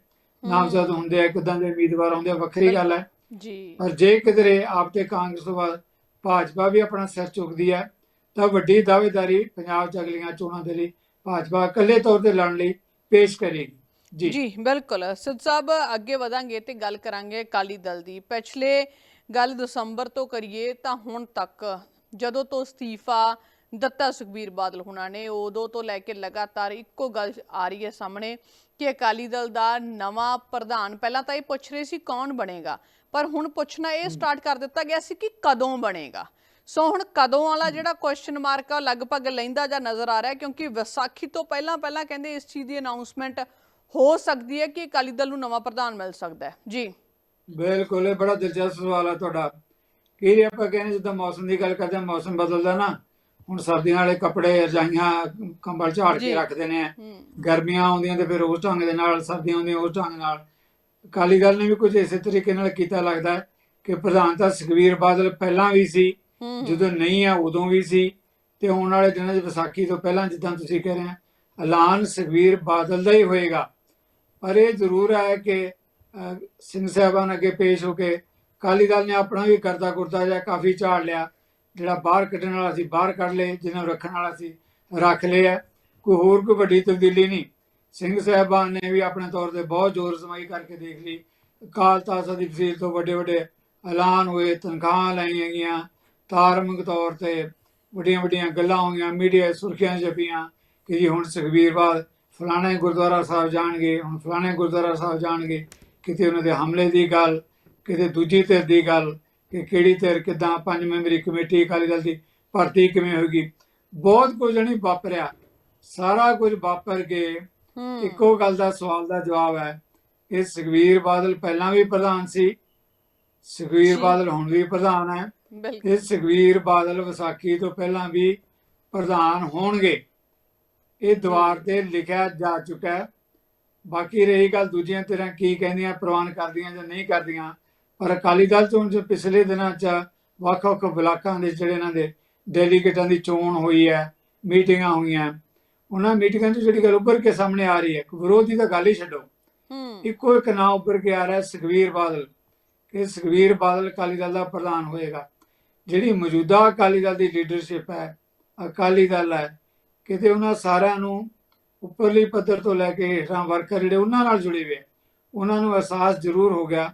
ਨਾਮਜ਼ਦ ਹੁੰਦੇ ਆ ਕਿੱਦਾਂ ਦੇ ਉਮੀਦਵਾਰ ਹੁੰਦੇ ਆ ਵੱਖਰੀ ਗੱਲ ਹੈ। ਜੀ। ਪਰ ਜੇ ਕਿਧਰੇ ਆਪ ਤੇ ਕਾਂਗਰਸ ਤੋਂ ਬਾਅਦ ਭਾਜਪਾ ਵੀ ਆਪਣਾ ਸਿਰ ਚੁੱਕਦੀ ਹੈ ਤਾਂ ਵੱਡੀ ਦਾਅਵੇਦਾਰੀ ਪੰਜਾਬ 'ਚ ਅਗਲੀਆਂ ਚੋਣਾਂ ਦੇ ਲਈ ਭਾਜਪਾ ਇਕੱਲੇ ਤੌਰ ਤੇ ਲੜਨ ਲਈ ਪੇਸ਼ ਕਰੇਗੀ। ਜੀ। ਜੀ, ਬਿਲਕੁਲ। ਸਿੱਧ ਸਾਹਿਬ, ਅੱਗੇ ਵਧਾਂਗੇ ਤੇ ਗੱਲ ਕਰਾਂਗੇ ਅਕਾਲੀ ਦਲ ਦੀ। ਪਿਛਲੇ ਗੱਲ ਦਸੰਬਰ ਤੋਂ ਕਰੀਏ ਤਾਂ ਹੁਣ ਤੱਕ ਜਦੋਂ ਤੋਂ ਅਸਤੀਫਾ ਦਿੱਤਾ ਸੁਖਬੀਰ ਬਾਦਲ ਹੁਣਾਂ ਨੇ, ਉਦੋਂ ਤੋਂ ਲੈ ਕੇ ਲਗਾਤਾਰ ਇੱਕੋ ਗੱਲ ਆ ਰਹੀ ਹੈ ਸਾਹਮਣੇ ਕਿ ਅਕਾਲੀ ਦਲ ਦਾ ਨਵਾਂ ਪ੍ਰਧਾਨ, ਪਹਿਲਾਂ ਤਾਂ ਇਹ ਪੁੱਛ ਰਹੇ ਸੀ ਕੌਣ ਬਣੇਗਾ, ਪਰ ਹੁਣ ਪੁੱਛਣਾ ਇਹ ਸਟਾਰਟ ਕਰ ਦਿੱਤਾ ਗਿਆ ਸੀ ਕਿ ਕਦੋਂ ਬਣੇਗਾ। ਸੋ ਹੁਣ ਕਦੋਂ ਵਾਲਾ ਜਿਹੜਾ ਕੁਐਸਚਨ ਮਾਰਕ ਆ ਲਗਭਗ ਲੈਂਦਾ ਜਾਂ ਨਜ਼ਰ ਆ ਰਿਹਾ ਕਿਉਂਕਿ ਵਿਸਾਖੀ ਤੋਂ ਪਹਿਲਾਂ ਪਹਿਲਾਂ ਕਹਿੰਦੇ ਇਸ ਚੀਜ਼ ਦੀ ਅਨਾਉਂਸਮੈਂਟ ਹੋ ਸਕਦੀ ਹੈ ਕਿ ਅਕਾਲੀ ਦਲ ਨੂੰ ਨਵਾਂ ਪ੍ਰਧਾਨ ਮਿਲ ਸਕਦਾ ਹੈ। ਜੀ। ਬਿਲਕੁਲ ਇਹ ਬੜਾ ਦਿਲਚਸਪ ਸਵਾਲ ਹੈ ਤੁਹਾਡਾ। ਕੀ ਆਪਾਂ ਕਹਿੰਦੇ ਜਿੱਦਾਂ ਮੌਸਮ ਦੀ ਗੱਲ ਕਰਦੇ ਹਾਂ ਮੌਸਮ ਬਦਲਦਾ ਨਾ ਹੁਣ ਸਰਦੀਆਂ ਵਾਲੇ ਕੱਪੜੇ ਰਜਾਈਆਂ ਕੰਬਲ ਝਾੜ। ਕੇ ਰੱਖਦੇ ਨੇ। ਗਰਮੀਆਂ ਆਉਂਦੀਆਂ ਤੇ ਫਿਰ ਉਸ ਢੰਗ ਦੇ ਨਾਲ ਸਰਦੀਆਂ ਆਉਂਦੀਆਂ ਉਸ ਢੰਗ ਨਾਲ। ਅਕਾਲੀ ਦਲ ਨੇ ਵੀ ਕੁਝ ਇਸੇ ਤਰੀਕੇ ਨਾਲ ਕੀਤਾ ਲੱਗਦਾ ਕਿ ਪ੍ਰਧਾਨ ਤਾਂ ਸੁਖਬੀਰ ਬਾਦਲ ਪਹਿਲਾਂ ਵੀ ਸੀ। ਜਦੋਂ ਨਹੀਂ ਆ ਉਦੋਂ ਵੀ ਸੀ ਤੇ ਆਉਣ ਵਾਲੇ ਦਿਨਾਂ 'ਚ ਵਿਸਾਖੀ ਤੋਂ ਪਹਿਲਾਂ ਜਿੱਦਾਂ ਤੁਸੀਂ ਕਹਿ ਰਹੇ ਆ, ਐਲਾਨ ਸੁਖਬੀਰ ਬਾਦਲ ਦਾ ਹੀ ਹੋਏਗਾ। ਪਰ ਇਹ ਜ਼ਰੂਰ ਹੈ ਕਿ ਸਿੰਘ ਸਾਹਿਬਾਨ ਅੱਗੇ ਪੇਸ਼ ਹੋ ਕੇ ਅਕਾਲੀ ਦਲ ਨੇ ਆਪਣਾ ਵੀ ਕਰਦਾ ਕੁਰਦਾ ਜਿਹਾ ਕਾਫੀ ਝਾੜ ਲਿਆ, ਜਿਹੜਾ ਬਾਹਰ ਕੱਢਣ ਵਾਲਾ ਸੀ ਬਾਹਰ ਕੱਢ ਲਏ, ਜਿਹਨਾਂ ਨੂੰ ਰੱਖਣ ਵਾਲਾ ਸੀ ਰੱਖ ਲਿਆ। ਕੋਈ ਹੋਰ ਕੋਈ ਵੱਡੀ ਤਬਦੀਲੀ ਨਹੀਂ। ਸਿੰਘ ਸਾਹਿਬਾਨ ਨੇ ਵੀ ਆਪਣੇ ਤੌਰ ਤੇ ਬਹੁਤ ਜ਼ੋਰ ਜ਼ਮਾਈ ਕਰਕੇ ਦੇਖ ਲਈ। ਅਕਾਲ ਤਖਤ ਦੀ ਤਹਿਸੀਲ ਤੋਂ ਵੱਡੇ ਵੱਡੇ ਐਲਾਨ ਹੋਏ, ਤਨਖਾਹਾਂ ਲਾਈਆਂ ਗਈਆਂ ਧਾਰਮਿਕ ਤੌਰ ਤੇ ਵੱਡੀਆਂ ਵੱਡੀਆਂ ਗੱਲਾਂ ਹੋਈਆਂ ਮੀਡੀਆ ਸੁਰਖੀਆਂ ਛਪੀਆਂ ਕਿ ਜੀ ਹੁਣ ਸੁਖਬੀਰ ਬਾਦ ਫਲਾਣੇ ਗੁਰਦੁਆਰਾ ਸਾਹਿਬ ਜਾਣਗੇ ਹੁਣ ਫਲਾਣੇ ਗੁਰਦੁਆਰਾ ਸਾਹਿਬ ਜਾਣਗੇ ਕਿਤੇ ਉਹਨਾਂ ਦੇ ਹਮਲੇ ਦੀ ਗੱਲ ਕਿਤੇ ਦੂਜੀ ਧਿਰ ਦੀ ਗੱਲ ਕਿ ਕਿਹੜੀ ਧਿਰ ਕਿਦਾਂ ਪੰਜ ਮੈਂਬਰੀ ਕਮੇਟੀ ਅਕਾਲੀ ਦਲ ਦੀ ਭਰਤੀ ਕਿਵੇਂ ਹੋਏਗੀ। ਬਹੁਤ ਕੁਝ ਨਹੀਂ ਵਾਪਰਿਆ। ਸਾਰਾ ਕੁਝ ਵਾਪਰ ਕੇ ਇੱਕੋ ਗੱਲ ਦਾ ਸਵਾਲ ਦਾ ਜਵਾਬ ਹੈ ਇਹ ਸੁਖਬੀਰ ਬਾਦਲ ਪਹਿਲਾਂ ਵੀ ਪ੍ਰਧਾਨ ਸੀ ਸੁਖਬੀਰ ਜੀ। ਬਾਦਲ ਹੁਣ ਵੀ ਪ੍ਰਧਾਨ ਹੈ। ਇਹ ਸੁਖਬੀਰ ਬਾਦਲ ਵਿਸਾਖੀ ਤੋਂ ਪਹਿਲਾਂ ਵੀ ਪ੍ਰਧਾਨ ਹੋਣਗੇ। ਇਹ ਦੀਵਾਰ ਤੇ ਲਿਖਿਆ ਜਾ ਚੁੱਕਾ ਹੈ। ਬਾਕੀ ਰਹੀ ਗੱਲ ਦੂਜੀਆਂ ਤਰ੍ਹਾਂ ਕੀ ਕਹਿੰਦੀਆਂ ਪ੍ਰਵਾਨ ਕਰਦੀਆਂ ਜਾਂ ਨਹੀਂ ਕਰਦੀਆਂ। ਪਰ ਅਕਾਲੀ ਦਲ ਚੋਂ ਜੋ ਪਿਛਲੇ ਦਿਨਾਂ 'ਚ ਵੱਖ-ਵੱਖ ਬਲਾਕਾਂ ਦੇ ਜਿਹੜੇ ਇਹਨਾਂ ਦੇ ਡੈਲੀਗੇਟਾਂ ਦੀ ਚੋਣ ਹੋਈ ਹੈ ਮੀਟਿੰਗਾਂ ਹੋਈਆਂ। ਉਹਨਾਂ ਮੀਟਿੰਗਾਂ 'ਚ ਜਿਹੜੀ ਗੱਲ ਉੱਭਰ ਕੇ ਸਾਹਮਣੇ ਆ ਰਹੀ ਹੈ ਵਿਰੋਧੀ ਤਾਂ ਗੱਲ ਹੀ ਛੱਡੋ। ਇੱਕੋ ਇੱਕ ਨਾਂ ਉੱਪਰ ਕੇ ਆ ਰਿਹਾ ਹੈ ਸੁਖਬੀਰ ਬਾਦਲ। ਕਿ ਸੁਖਬੀਰ ਬਾਦਲ ਅਕਾਲੀ ਦਲ ਦਾ ਪ੍ਰਧਾਨ ਹੋਏਗਾ। ਜਿਹੜੀ ਮੌਜੂਦਾ ਅਕਾਲੀ ਦਲ ਦੀ ਲੀਡਰਸ਼ਿਪ ਹੈ, ਅਕਾਲੀ ਦਲ ਹੈ, ਕਿਤੇ ਉਹਨਾਂ ਸਾਰਿਆਂ ਨੂੰ ਉੱਪਰਲੀ ਪੱਧਰ ਤੋਂ ਲੈ ਕੇ ਹੇਠਾਂ ਵਰਕਰ ਜਿਹੜੇ ਉਹਨਾਂ ਨਾਲ ਜੁੜੇ ਹੋਏ ਉਹਨਾਂ ਨੂੰ ਅਹਿਸਾਸ ਜ਼ਰੂਰ ਹੋ ਗਿਆ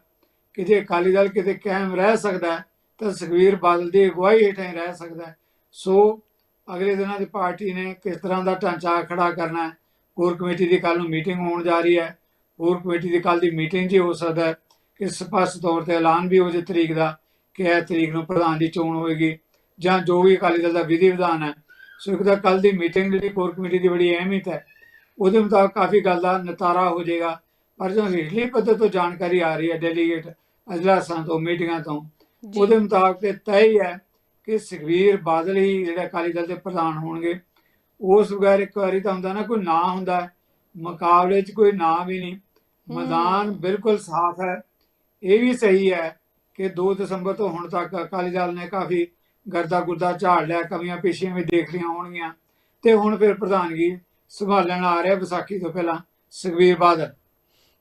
ਕਿ ਜੇ ਅਕਾਲੀ ਦਲ ਕਿਤੇ ਕਾਇਮ ਰਹਿ ਸਕਦਾ ਤਾਂ ਸੁਖਬੀਰ ਬਾਦਲ ਦੀ ਅਗਵਾਈ ਹੇਠਾਂ ਹੀ ਰਹਿ ਸਕਦਾ ਸੋ ਅਗਲੇ ਦਿਨਾਂ ਦੀ ਪਾਰਟੀ ਨੇ ਕਿਸ ਤਰ੍ਹਾਂ ਦਾ ਢਾਂਚਾ ਖੜਾ ਕਰਨਾ ਹੈ? ਕੋਰ ਕਮੇਟੀ ਦੀ ਕੱਲ ਨੂੰ ਮੀਟਿੰਗ ਹੋਣ ਜਾ ਰਹੀ ਹੈ। ਕੋਰ ਕਮੇਟੀ ਦੀ ਕੱਲ ਦੀ ਮੀਟਿੰਗ 'ਚ ਹੋ ਸਕਦਾ ਕਿ ਸਪਸ਼ਟ ਤੌਰ ਤੇ ਐਲਾਨ ਵੀ ਹੋ ਜੇ ਤਰੀਕ ਦਾ। ਕਿ ਇਹ ਤਰੀਕ ਨੂੰ ਪ੍ਰਧਾਨ ਦੀ ਚੋਣ ਹੋਏਗੀ ਜਾਂ ਜੋ ਵੀ ਅਕਾਲੀ ਦਲ ਦਾ ਵਿਧੀ ਵਿਧਾਨ ਹੈ। ਸੋ ਇੱਕ ਤਾਂ ਕੱਲ ਦੀ ਮੀਟਿੰਗ ਜਿਹੜੀ ਕੋਰ ਕਮੇਟੀ ਦੀ ਬੜੀ ਅਹਿਮੀਅਤ ਹੈ ਉਹਦੇ ਮੁਤਾਬਕ ਕਾਫੀ ਗੱਲ ਦਾ ਨਿਤਾਰਾ ਹੋ ਜਾਏਗਾ। ਪਰ ਜੋ ਹੇਠਲੀ ਪੱਧਰ ਤੋਂ ਜਾਣਕਾਰੀ ਆ ਰਹੀ ਹੈ ਡੈਲੀਗੇਟ ਅਜਲਾਸਾਂ ਤੋਂ ਮੀਟਿੰਗਾਂ ਤੋਂ ਉਹਦੇ ਮੁਤਾਬਕ ਇਹ ਤੈਅ ਹੀ ਹੈ ਕਿ ਸੁਖਬੀਰ ਬਾਦਲ ਹੀ ਜਿਹੜੇ ਅਕਾਲੀ ਦਲ ਦੇ ਪ੍ਰਧਾਨ ਹੋਣਗੇ ਉਸ ਵਗੈਰ ਇੱਕ ਵਾਰੀ ਤਾਂ ਹੁੰਦਾ ਨਾ ਕੋਈ ਨਾਂ ਹੁੰਦਾ ਮੁਕਾਬਲੇ 'ਚ ਕੋਈ ਨਾਂ ਵੀ ਨਹੀਂ। ਮੈਦਾਨ ਬਿਲਕੁਲ ਸਾਫ਼ ਹੈ। ਇਹ ਵੀ ਸਹੀ ਹੈ ਕਿ 2 ਦਸੰਬਰ ਤੋਂ ਹੁਣ ਤੱਕ ਅਕਾਲੀ ਦਲ ਨੇ ਕਾਫੀ ਗਰਦਾ ਗੁਰਦਾ ਝਾੜ ਲਿਆ ਕਮੀਆਂ ਪੇਸ਼ੀਆਂ ਵੀ ਦੇਖ ਲਈਆਂ ਹੋਣਗੀਆਂ। ਤੇ ਹੁਣ ਫਿਰ ਪ੍ਰਧਾਨਗੀ ਸੰਭਾਲਣ ਆ ਰਿਹਾ ਵਿਸਾਖੀ ਤੋਂ ਪਹਿਲਾਂ ਸੁਖਬੀਰ ਬਾਦਲ।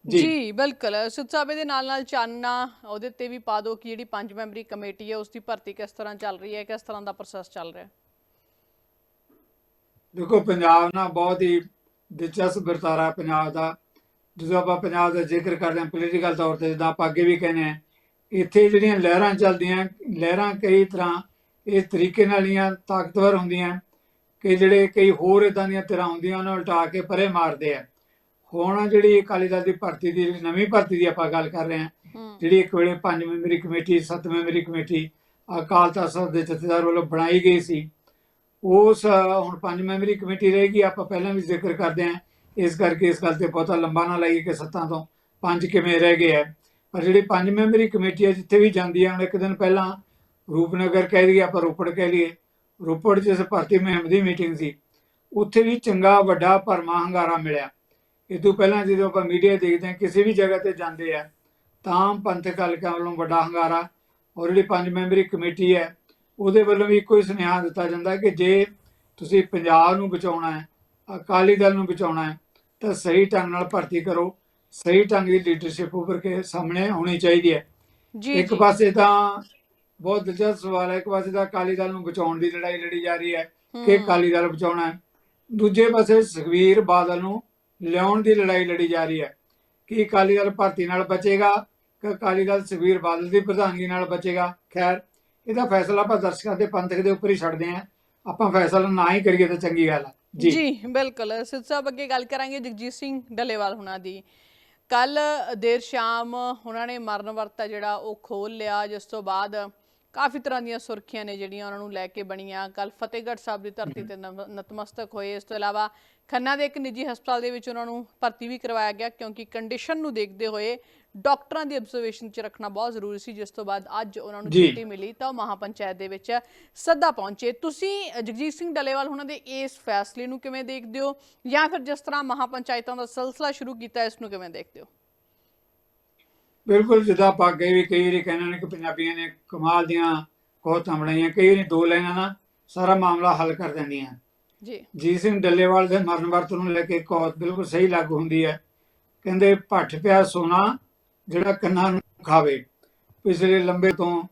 ਜੀ। ਬਿਲਕੁਲ। ਸੁਤਸਾਬੇ ਦੇ ਨਾਲ ਨਾਲ ਚਾਨਣਾ ਉਹਦੇ ਤੇ ਵੀ ਪਾ ਦਿਓ ਕਿ ਜਿਹੜੀ ਪੰਜ ਮੈਂਬਰੀ ਕਮੇਟੀ ਹੈ ਉਸ ਦੀ ਭਰਤੀ ਕਿਸ ਤਰ੍ਹਾਂ ਚੱਲ ਰਹੀ ਹੈ ਕਿਸ ਤਰ੍ਹਾਂ ਦਾ ਪ੍ਰੋਸੈਸ ਚੱਲ ਰਿਹਾ ਹੈ? ਦੇਖੋ ਪੰਜਾਬ ਨਾ ਬਹੁਤ ਹੀ ਦਿਲਚਸਪ ਵਰਤਾਰਾ ਪੰਜਾਬ ਦਾ। ਜਦੋਂ ਆਪਾਂ ਪੰਜਾਬ ਦਾ ਜ਼ਿਕਰ ਕਰਦੇ ਹਾਂ ਪੋਲੀਟੀਕਲ ਤੌਰ ਤੇ ਜਿੱਦਾਂ ਆਪਾਂ ਅੱਗੇ ਵੀ ਕਹਿੰਦੇ ਆ ਇੱਥੇ ਜਿਹੜੀਆਂ ਲਹਿਰਾਂ ਚੱਲਦੀਆਂ ਲਹਿਰਾਂ ਕਈ ਤਰ੍ਹਾਂ ਇਸ ਤਰੀਕੇ ਨਾਲ ਹੀਆਂ ਤਾਕਤਵਰ ਹੁੰਦੀਆਂ ਕਿ ਜਿਹੜੇ ਕਈ ਹੋਰ ਇਦਾਂ ਦੀਆਂ ਤਰ੍ਹਾਂ ਹੁੰਦੀਆਂ ਉਹਨਾਂ ਨੂੰ ਉਲਟਾ ਕੇ ਪਰੇ ਮਾਰਦੇ ਆ। ਹੁਣ ਜਿਹੜੀ ਅਕਾਲੀ ਦਲ ਦੀ ਭਰਤੀ ਦੀ ਨਵੀਂ ਭਰਤੀ ਦੀ ਆਪਾਂ ਗੱਲ ਕਰ ਰਹੇ ਹਾਂ ਜਿਹੜੀ ਇੱਕ ਵੇਲੇ ਪੰਜ ਮੈਂਬਰੀ ਕਮੇਟੀ ਸੱਤ ਮੈਂਬਰੀ ਕਮੇਟੀ ਅਕਾਲ ਤਖਤ ਸਾਹਿਬ ਦੇ ਜਥੇਦਾਰ ਵੱਲੋਂ ਬਣਾਈ ਗਈ ਸੀ ਉਸ ਹੁਣ ਪੰਜ ਮੈਂਬਰੀ ਕਮੇਟੀ ਰਹੇਗੀ ਆਪਾਂ ਪਹਿਲਾਂ ਵੀ ਜ਼ਿਕਰ ਕਰਦੇ ਹਾਂ ਇਸ ਕਰਕੇ ਇਸ ਗੱਲ ਤੇ ਬਹੁਤਾ ਲੰਬਾ ਨਾ ਲਾਈਏ ਕਿ ਸੱਤਾਂ ਤੋਂ ਪੰਜ ਕਿਵੇਂ ਰਹਿ ਗਏ ਹੈ ਪਰ ਜਿਹੜੀ ਪੰਜ ਮੈਂਬਰੀ ਕਮੇਟੀ ਹੈ ਜਿੱਥੇ ਵੀ ਜਾਂਦੀ ਹੈ ਹੁਣ ਇੱਕ ਦਿਨ ਪਹਿਲਾਂ ਰੂਪਨਗਰ ਕਹਿ ਲਈਏ ਆਪਾਂ ਰੋਪੜ ਕਹਿ ਲਈਏ। ਰੋਪੜ ਜਿਸ ਭਰਤੀ ਮੁਹਿੰਮ ਦੀ ਮੀਟਿੰਗ ਸੀ। ਉੱਥੇ ਵੀ ਚੰਗਾ ਵੱਡਾ ਭਰਮਾ ਹੰਗਾਰਾ ਮਿਲਿਆ। ਇਹ ਤੋਂ ਪਹਿਲਾਂ ਜਦੋਂ ਆਪਾਂ ਮੀਡੀਆ ਦੇਖਦੇ ਹਾਂ, ਕਿਸੇ ਵੀ ਜਗ੍ਹਾ ਤੇ ਜਾਂਦੇ ਆ, ਤਾਂ ਪੰਥਕ ਹਲਕਿਆਂ ਵੱਲੋਂ ਵੱਡਾ ਹੰਗਾਰਾ ਔਰ ਜਿਹੜੀ ਪੰਜ ਮੈਂਬਰੀ ਕਮੇਟੀ ਹੈ, ਉਹਦੇ ਵੱਲੋਂ ਵੀ ਇੱਕੋ ਹੀ ਸੁਨੇਹਾ ਦਿੱਤਾ ਜਾਂਦਾ ਕਿ ਜੇ ਤੁਸੀਂ ਪੰਜਾਬ ਨੂੰ ਬਚਾਉਣਾ ਹੈ, ਅਕਾਲੀ ਦਲ ਨੂੰ ਬਚਾਉਣਾ ਹੈ, ਤਾਂ ਸਹੀ ਢੰਗ ਨਾਲ ਭਰਤੀ ਕਰੋ। ਸਹੀ ਢੰਗ ਦੀ ਲੀਡਰਸ਼ਿਪ ਉੱਪਰ ਕੇ ਸਾਹਮਣੇ ਹੋਣੀ ਚਾਹੀਦੀ ਹੈ। ਜੀ ਇੱਕ ਪਾਸੇ ਤਾਂ ਬਹੁਤ ਦਿਲਚਸਪ ਸਵਾਲ ਹੈ ਇੱਕ ਪਾਸੇ ਤਾਂ ਅਕਾਲੀ ਦਲ ਨੂੰ ਬਚਾਉਣ ਦੀ ਲੜਾਈ ਲੜੀ ਜਾ ਰਹੀ ਹੈ ਕਿ ਅਕਾਲੀ ਦਲ ਬਚਾਉਣਾ ਹੈ। ਦੂਜੇ ਪਾਸੇ ਸੁਖਵੀਰ ਬਾਦਲ ਨੂੰ ਲਿਆਉਣ ਦੀ ਲੜਾਈ ਲੜੀ ਜਾ ਰਹੀ ਹੈ। ਕਿ ਅਕਾਲੀ ਦਲ ਭਰਤੀ ਨਾਲ ਬਚੇਗਾ ਕਿ ਅਕਾਲੀ ਦਲ ਸੁਖਵੀਰ ਬਾਦਲ ਦੀ ਪ੍ਰਧਾਨਗੀ ਨਾਲ ਬਚੇਗਾ? ਖੈਰ ਇਹਦਾ ਫੈਸਲਾ ਆਪਾਂ ਦਰਸ਼ਕਾਂ ਦੇ ਪੰਥਕ ਦੇ ਉੱਪਰ ਹੀ ਛੱਡਦੇ ਹਾਂ। ਆਪਾਂ ਫੈਸਲਾ ਨਾ ਹੀ ਕਰੀਏ ਤਾਂ ਚੰਗੀ ਗੱਲ ਹੈ। ਜੀ। ਜੀ ਬਿਲਕੁਲ। ਸਿੱਧ ਸਾਹਿਬ ਅੱਗੇ ਗੱਲ ਕਰਾਂਗੇ ਜਗਜੀਤ ਸਿੰਘ ਡੱਲੇਵਾਲ ਹੁਣਾਂ ਦੀ। ਕੱਲ ਦੇਰ ਸ਼ਾਮ ਉਹਨਾਂ ਨੇ ਮਰਨ ਵਰਤਾ ਜਿਹੜਾ ਉਹ ਖੋਲ ਲਿਆ, ਜਿਸ ਤੋਂ ਬਾਅਦ ਕਾਫੀ ਤਰ੍ਹਾਂ ਦੀਆਂ ਸੁਰਖੀਆਂ ਨੇ ਜਿਹੜੀਆਂ ਉਹਨਾਂ ਨੂੰ ਲੈ ਕੇ ਬਣੀਆਂ। ਕੱਲ ਫਤਿਹਗੜ੍ਹ ਸਾਹਿਬ ਦੀ ਧਰਤੀ ਤੇ ਨਤਮਸਤਕ ਹੋਏ। ਇਸ ਤੋਂ ਇਲਾਵਾ ਖੰਨਾ ਦੇ ਇੱਕ ਨਿੱਜੀ ਹਸਪਤਾਲ ਦੇ ਵਿੱਚ ਉਹਨਾਂ ਨੂੰ ਭਰਤੀ ਵੀ ਕਰਵਾਇਆ ਗਿਆ, ਕਿਉਂਕਿ ਕੰਡੀਸ਼ਨ ਨੂੰ ਦੇਖਦੇ ਹੋਏ ਡਾਕਟਰਾਂ ਦੀ ਆਬਜ਼ਰਵੇਸ਼ਨ 'ਚ ਰੱਖਣਾ ਬਹੁਤ ਜ਼ਰੂਰੀ ਸੀ ਜਿਸ ਤੋਂ ਬਾਅਦ ਅੱਜ ਉਹਨਾਂ ਨੂੰ। ਛੁੱਟੀ ਮਿਲੀ ਤਾਂ ਮਹਾਪੰਚਾਇਤ ਦੇ ਵਿੱਚ ਸੱਦਾ ਪਹੁੰਚੇ। ਤੁਸੀਂ ਜਗਜੀਤ ਸਿੰਘ ਡੱਲੇਵਾਲ ਉਹਨਾਂ ਦੇ ਇਸ ਫੈਸਲੇ ਨੂੰ ਕਿਵੇਂ ਦੇਖਦੇ ਹੋ? ਜਾਂ ਫਿਰ ਜਿਸ ਤਰ੍ਹਾਂ ਮਹਾਪੰਚਾਇਤਾਂ ਦਾ ਸਿਲਸਿਲਾ ਸ਼ੁਰੂ ਕੀਤਾ ਇਸ ਨੂੰ ਕਿਵੇਂ ਦੇਖਦੇ ਹੋ? ਬਿਲਕੁਲ ਜਿੱਦਾਂ ਆਪਾਂ ਅੱਗੇ ਵੀ ਕਈ ਵਾਰੀ ਕਹਿੰਦੇ ਨੇ ਕਿ ਪੰਜਾਬੀਆਂ ਨੇ ਕਮਾਲ ਦੀਆਂ ਕੋਹਤਾਂ ਬਣਾਈਆਂ ਕਈ ਵਾਰੀ ਦੋ ਲਾਈਨਾਂ ਨਾਲ ਸਾਰਾ ਮਾਮਲਾ ਹੱਲ ਕਰ ਦਿੰਦੀਆਂ। ਜੀ। ਜੀ ਸਿੰਘ ਡੱਲੇਵਾਲ ਦੇ ਮਰਨ ਵਰਤ ਨੂੰ ਲੈ ਕੇ ਕਹਾਵਤ ਬਿਲਕੁਲ ਸਹੀ ਲਾਗੂ ਹੁੰਦੀ ਹੈ। ਕਹਿੰਦੇ ਭੱਠ ਪਿਆ ਸੋਨਾ ਜਿਹੜਾ ਕੰਨਾਂ ਨੂੰ ਖਾਵੇ। ਪਿਛਲੇ ਲੰਬੇ ਤੋਂ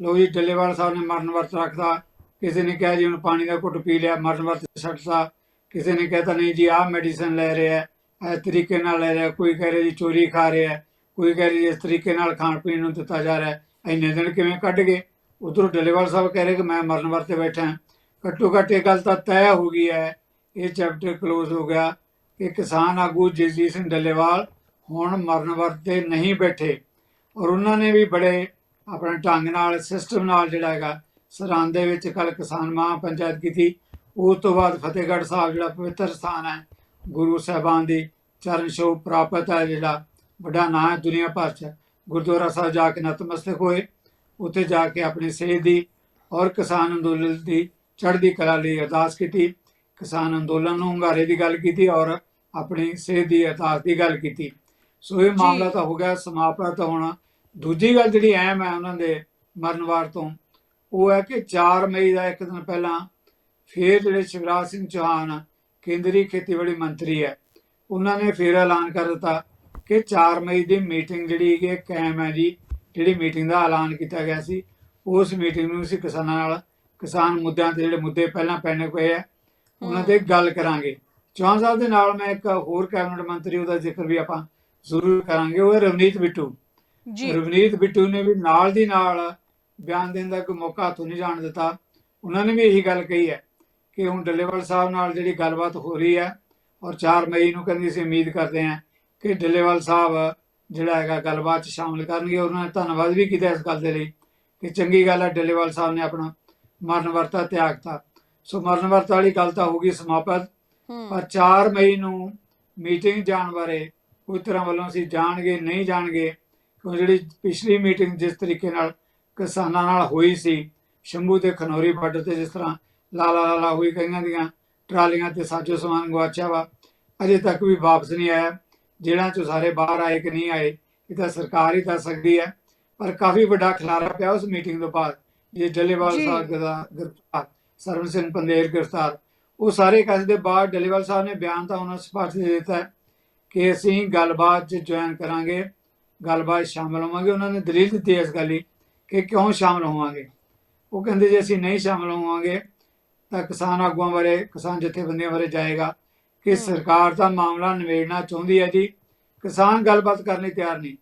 ਲੋ ਜੀ, ਡੱਲੇਵਾਲ ਸਾਹਿਬ ਨੇ ਮਰਨ ਵਰਤ ਰੱਖਦਾ ਕਿਸੇ ਨੇ ਕਿਹਾ ਜੀ ਉਹਨੂੰ ਪਾਣੀ ਦਾ ਘੁੱਟ ਪੀ ਲਿਆ, ਮਰਨ ਵਰਤ ਛੱਡਤਾ। ਕਿਸੇ ਨੇ ਕਹਿਤਾ ਨਹੀਂ ਜੀ, ਆਹ ਮੈਡੀਸਨ ਲੈ ਰਿਹਾ ਇਸ ਤਰੀਕੇ ਨਾਲ ਲੈ ਰਿਹਾ ਕੋਈ ਕਹਿ ਰਿਹਾ ਜੀ ਚੋਰੀ ਖਾ ਰਿਹਾ ਕੋਈ ਕਹਿ ਰਿਹਾ ਜੀ ਇਸ ਤਰੀਕੇ ਨਾਲ ਖਾਣ ਪੀਣ ਨੂੰ ਦਿੱਤਾ ਜਾ ਰਿਹਾ ਹੈ। ਇੰਨੇ ਦਿਨ ਕਿਵੇਂ ਕੱਢ ਗਏ? ਉਧਰੋਂ ਡੱਲੇਵਾਲ ਸਾਹਿਬ ਕਹਿ ਰਹੇ ਕਿ ਮੈਂ ਮਰਨ ਵਰਤੇ ਬੈਠਾ ਘੱਟੋ ਘੱਟ ਇਹ ਗੱਲ ਤਾਂ ਤੈਅ ਹੋ ਗਈ ਹੈ। ਇਹ ਚੈਪਟਰ ਕਲੋਜ਼ ਹੋ ਗਿਆ ਕਿ ਕਿਸਾਨ ਆਗੂ ਜਗਜੀਤ ਸਿੰਘ ਡੱਲੇਵਾਲ ਹੁਣ ਮਰਨ ਵਰਤੇ ਨਹੀਂ ਬੈਠੇ। ਔਰ ਉਹਨਾਂ ਨੇ ਵੀ ਬੜੇ ਆਪਣੇ ਢੰਗ ਨਾਲ ਸਿਸਟਮ ਨਾਲ ਜਿਹੜਾ ਹੈਗਾ, ਸਰਹੰਦ ਦੇ ਵਿੱਚ ਕੱਲ ਕਿਸਾਨ ਮਹਾਪੰਚਾਇਤ ਕੀਤੀ। ਉਸ ਤੋਂ ਬਾਅਦ ਫਤਿਹਗੜ੍ਹ ਸਾਹਿਬ ਜਿਹੜਾ ਪਵਿੱਤਰ ਸਥਾਨ ਹੈ, ਗੁਰੂ ਸਾਹਿਬਾਨ ਦੀ ਚਰਨ ਛੋਹ ਪ੍ਰਾਪਤ ਹੈ ਜਿਹੜਾ, ਵੱਡਾ ਨਾਂ ਹੈ ਦੁਨੀਆ ਭਰ 'ਚ। ਗੁਰਦੁਆਰਾ ਸਾਹਿਬ ਜਾ ਕੇ ਨਤਮਸਤਕ ਹੋਏ। ਉੱਥੇ ਜਾ ਕੇ ਆਪਣੀ ਸੇਧ ਦੀ ਔਰ ਕਿਸਾਨ ਅੰਦੋਲਨ ਦੀ ਚੜ੍ਹਦੀ ਕਲਾ ਲਈ ਅਰਦਾਸ ਕੀਤੀ। ਕਿਸਾਨ ਅੰਦੋਲਨ ਨੂੰ ਹੁੰਗਾਰੇ ਦੀ ਗੱਲ ਕੀਤੀ ਔਰ ਆਪਣੀ ਸੇਧ ਦੀ ਅਰਦਾਸ ਦੀ ਗੱਲ ਕੀਤੀ। ਸੋ ਇਹ ਮਾਮਲਾ ਤਾਂ ਹੋ ਗਿਆ ਸਮਾਪਤ ਹੁਣ। ਦੂਜੀ ਗੱਲ ਜਿਹੜੀ ਅਹਿਮ ਹੈ ਉਹਨਾਂ ਦੇ ਮਰਨਵਾਰ ਤੋਂ ਉਹ ਹੈ ਕਿ 4 ਮਈ ਦਾ ਇੱਕ ਦਿਨ ਪਹਿਲਾਂ ਫੇਰ ਜਿਹੜੇ ਸ਼ਿਵਰਾਜ ਸਿੰਘ ਚੌਹਾਨ ਕੇਂਦਰੀ ਖੇਤੀਬਾੜੀ ਮੰਤਰੀ ਹੈ ਉਹਨਾਂ ਨੇ ਫੇਰ ਐਲਾਨ ਕਰ ਦਿੱਤਾ ਕਿ 4 ਮਈ ਦੀ ਮੀਟਿੰਗ ਜਿਹੜੀ ਹੈਗੀ ਹੈ ਕਾਇਮ ਹੈ ਜੀ। ਜਿਹੜੀ ਮੀਟਿੰਗ ਦਾ ਐਲਾਨ ਕੀਤਾ ਗਿਆ ਸੀ ਉਸ ਮੀਟਿੰਗ ਨੂੰ ਅਸੀਂ ਕਿਸਾਨਾਂ ਨਾਲ ਕਿਸਾਨ ਮੁੱਦਿਆਂ ਤੇ ਜਿਹੜੇ ਮੁੱਦੇ ਪਹਿਲਾਂ ਪੈਣੇ ਪਏ ਆ ਉਹਨਾਂ ਤੇ ਗੱਲ ਕਰਾਂਗੇ। ਚੌਹਾਨ ਸਾਹਿਬ ਦੇ ਨਾਲ ਮੈਂ ਇੱਕ ਹੋਰ ਕੈਬਨਿਟ ਮੰਤਰੀ ਉਹਦਾ ਜ਼ਿਕਰ ਵੀ ਆਪਾਂ ਜ਼ਰੂਰ ਕਰਾਂਗੇ। ਉਹ ਰਵਨੀਤ ਬਿੱਟੂ। ਜੀ। ਰਵਨੀਤ ਬਿੱਟੂ ਨੇ ਵੀ ਨਾਲ ਦੀ ਨਾਲ ਬਿਆਨ ਦੇਣ ਦਾ ਕੋਈ ਮੌਕਾ ਹੱਥੋਂ ਨਹੀਂ ਜਾਣ ਦਿੱਤਾ। ਉਹਨਾਂ ਨੇ ਵੀ ਇਹੀ ਗੱਲ ਕਹੀ ਹੈ ਕਿ ਹੁਣ ਡੱਲੇਵਾਲ ਸਾਹਿਬ ਨਾਲ ਜਿਹੜੀ ਗੱਲਬਾਤ ਹੋ ਰਹੀ ਹੈ ਔਰ 4 ਮਈ ਨੂੰ ਕਹਿੰਦੀ ਅਸੀਂ ਉਮੀਦ ਕਰਦੇ ਹਾਂ ਕਿ ਡੱਲੇਵਾਲ ਸਾਹਿਬ ਜਿਹੜਾ ਹੈਗਾ ਗੱਲਬਾਤ ਸ਼ਾਮਲ ਕਰਨਗੇ। ਉਹਨਾਂ ਨੇ ਧੰਨਵਾਦ ਵੀ ਕੀਤਾ ਇਸ ਗੱਲ ਦੇ ਲਈ ਕਿ ਚੰਗੀ ਗੱਲ ਹੈ ਡੱਲੇਵਾਲ ਸਾਹਿਬ ਨੇ ਆਪਣਾ ਮਰਨ ਵਰਤਾ ਤਿਆਗਤਾ ਸੋ ਮਰਨ ਵਰਤਾ ਵਾਲੀ ਗੱਲ ਤਾਂ ਹੋ ਗਈ ਸਮਾਪਤ। ਪਰ 4 ਮਈ ਨੂੰ ਮੀਟਿੰਗ ਜਾਣ ਬਾਰੇ ਕੋਈ ਤਰ੍ਹਾਂ ਵੱਲੋਂ ਅਸੀਂ ਜਾਣਗੇ ਨਹੀਂ ਜਾਣਗੇ ਕਿਉਂ ਜਿਹੜੀ ਪਿਛਲੀ ਮੀਟਿੰਗ ਜਿਸ ਤਰੀਕੇ ਨਾਲ ਕਿਸਾਨਾਂ ਨਾਲ ਹੋਈ ਸੀ ਸ਼ੰਭੂ ਤੇ ਖਨੌਰੀ ਬਾਰਡਰ ਤੇ ਜਿਸ ਤਰ੍ਹਾਂ ਲਾਲਾ ਲਾਲਾ ਹੋਈ ਕਈਆਂ ਦੀਆਂ ਟਰਾਲੀਆਂ ਤੇ ਸਾਜੋ ਸਮਾਨ ਗਵਾਚਿਆ ਵਾ ਅਜੇ ਤੱਕ ਵੀ ਵਾਪਸ ਨਹੀਂ ਆਇਆ ਜਿਹੜਾ ਚੋਂ ਸਾਰੇ ਬਾਹਰ ਆਏ ਕਿ ਨਹੀਂ ਆਏ ਇਹ ਤਾਂ ਸਰਕਾਰ ਹੀ ਦੱਸ ਸਕਦੀ ਹੈ ਪਰ ਕਾਫੀ ਵੱਡਾ ਖਲਾਰਾ ਪਿਆ ਉਸ ਮੀਟਿੰਗ ਤੋਂ ਬਾਅਦ ਜੇ ਡੱਲੇਵਾਲ। ਸਾਹਿਬ ਦਾ ਗ੍ਰਿਫਤਾਰ ਸਰਵਨ ਸਿੰਘ ਪੰਦੇਰ ਗ੍ਰਿਫਤਾਰ ਉਹ ਸਾਰੇ ਕਸ ਦੇ ਬਾਅਦ ਡੱਲੇਵਾਲ ਸਾਹਿਬ ਨੇ ਬਿਆਨ ਤਾਂ ਉਹਨਾਂ ਸਪਸ਼ਟ ਦੇ ਦਿੱਤਾ ਹੈ ਕਿ ਅਸੀਂ ਗੱਲਬਾਤ 'ਚ ਜੁਆਇਨ ਕਰਾਂਗੇ ਗੱਲਬਾਤ ਸ਼ਾਮਲ ਹੋਵਾਂਗੇ। ਉਹਨਾਂ ਨੇ ਦਲੀਲ ਦਿੱਤੀ ਇਸ ਗੱਲ ਦੀ ਕਿ ਕਿਉਂ ਸ਼ਾਮਲ ਹੋਵਾਂਗੇ। ਉਹ ਕਹਿੰਦੇ ਜੇ ਅਸੀਂ ਨਹੀਂ ਸ਼ਾਮਲ ਹੋਵਾਂਗੇ ਤਾਂ ਕਿਸਾਨ ਆਗੂਆਂ ਬਾਰੇ ਕਿਸਾਨ ਜਥੇਬੰਦੀਆਂ ਬਾਰੇ ਜਾਏਗਾ ਕਿ। ਸਰਕਾਰ ਦਾ ਮਾਮਲਾ ਨਿਬੇੜਨਾ ਚਾਹੁੰਦੀ ਹੈ ਜੀ। ਕਿਸਾਨ ਗੱਲਬਾਤ ਕਰਨ ਲਈ ਤਿਆਰ ਨਹੀਂ।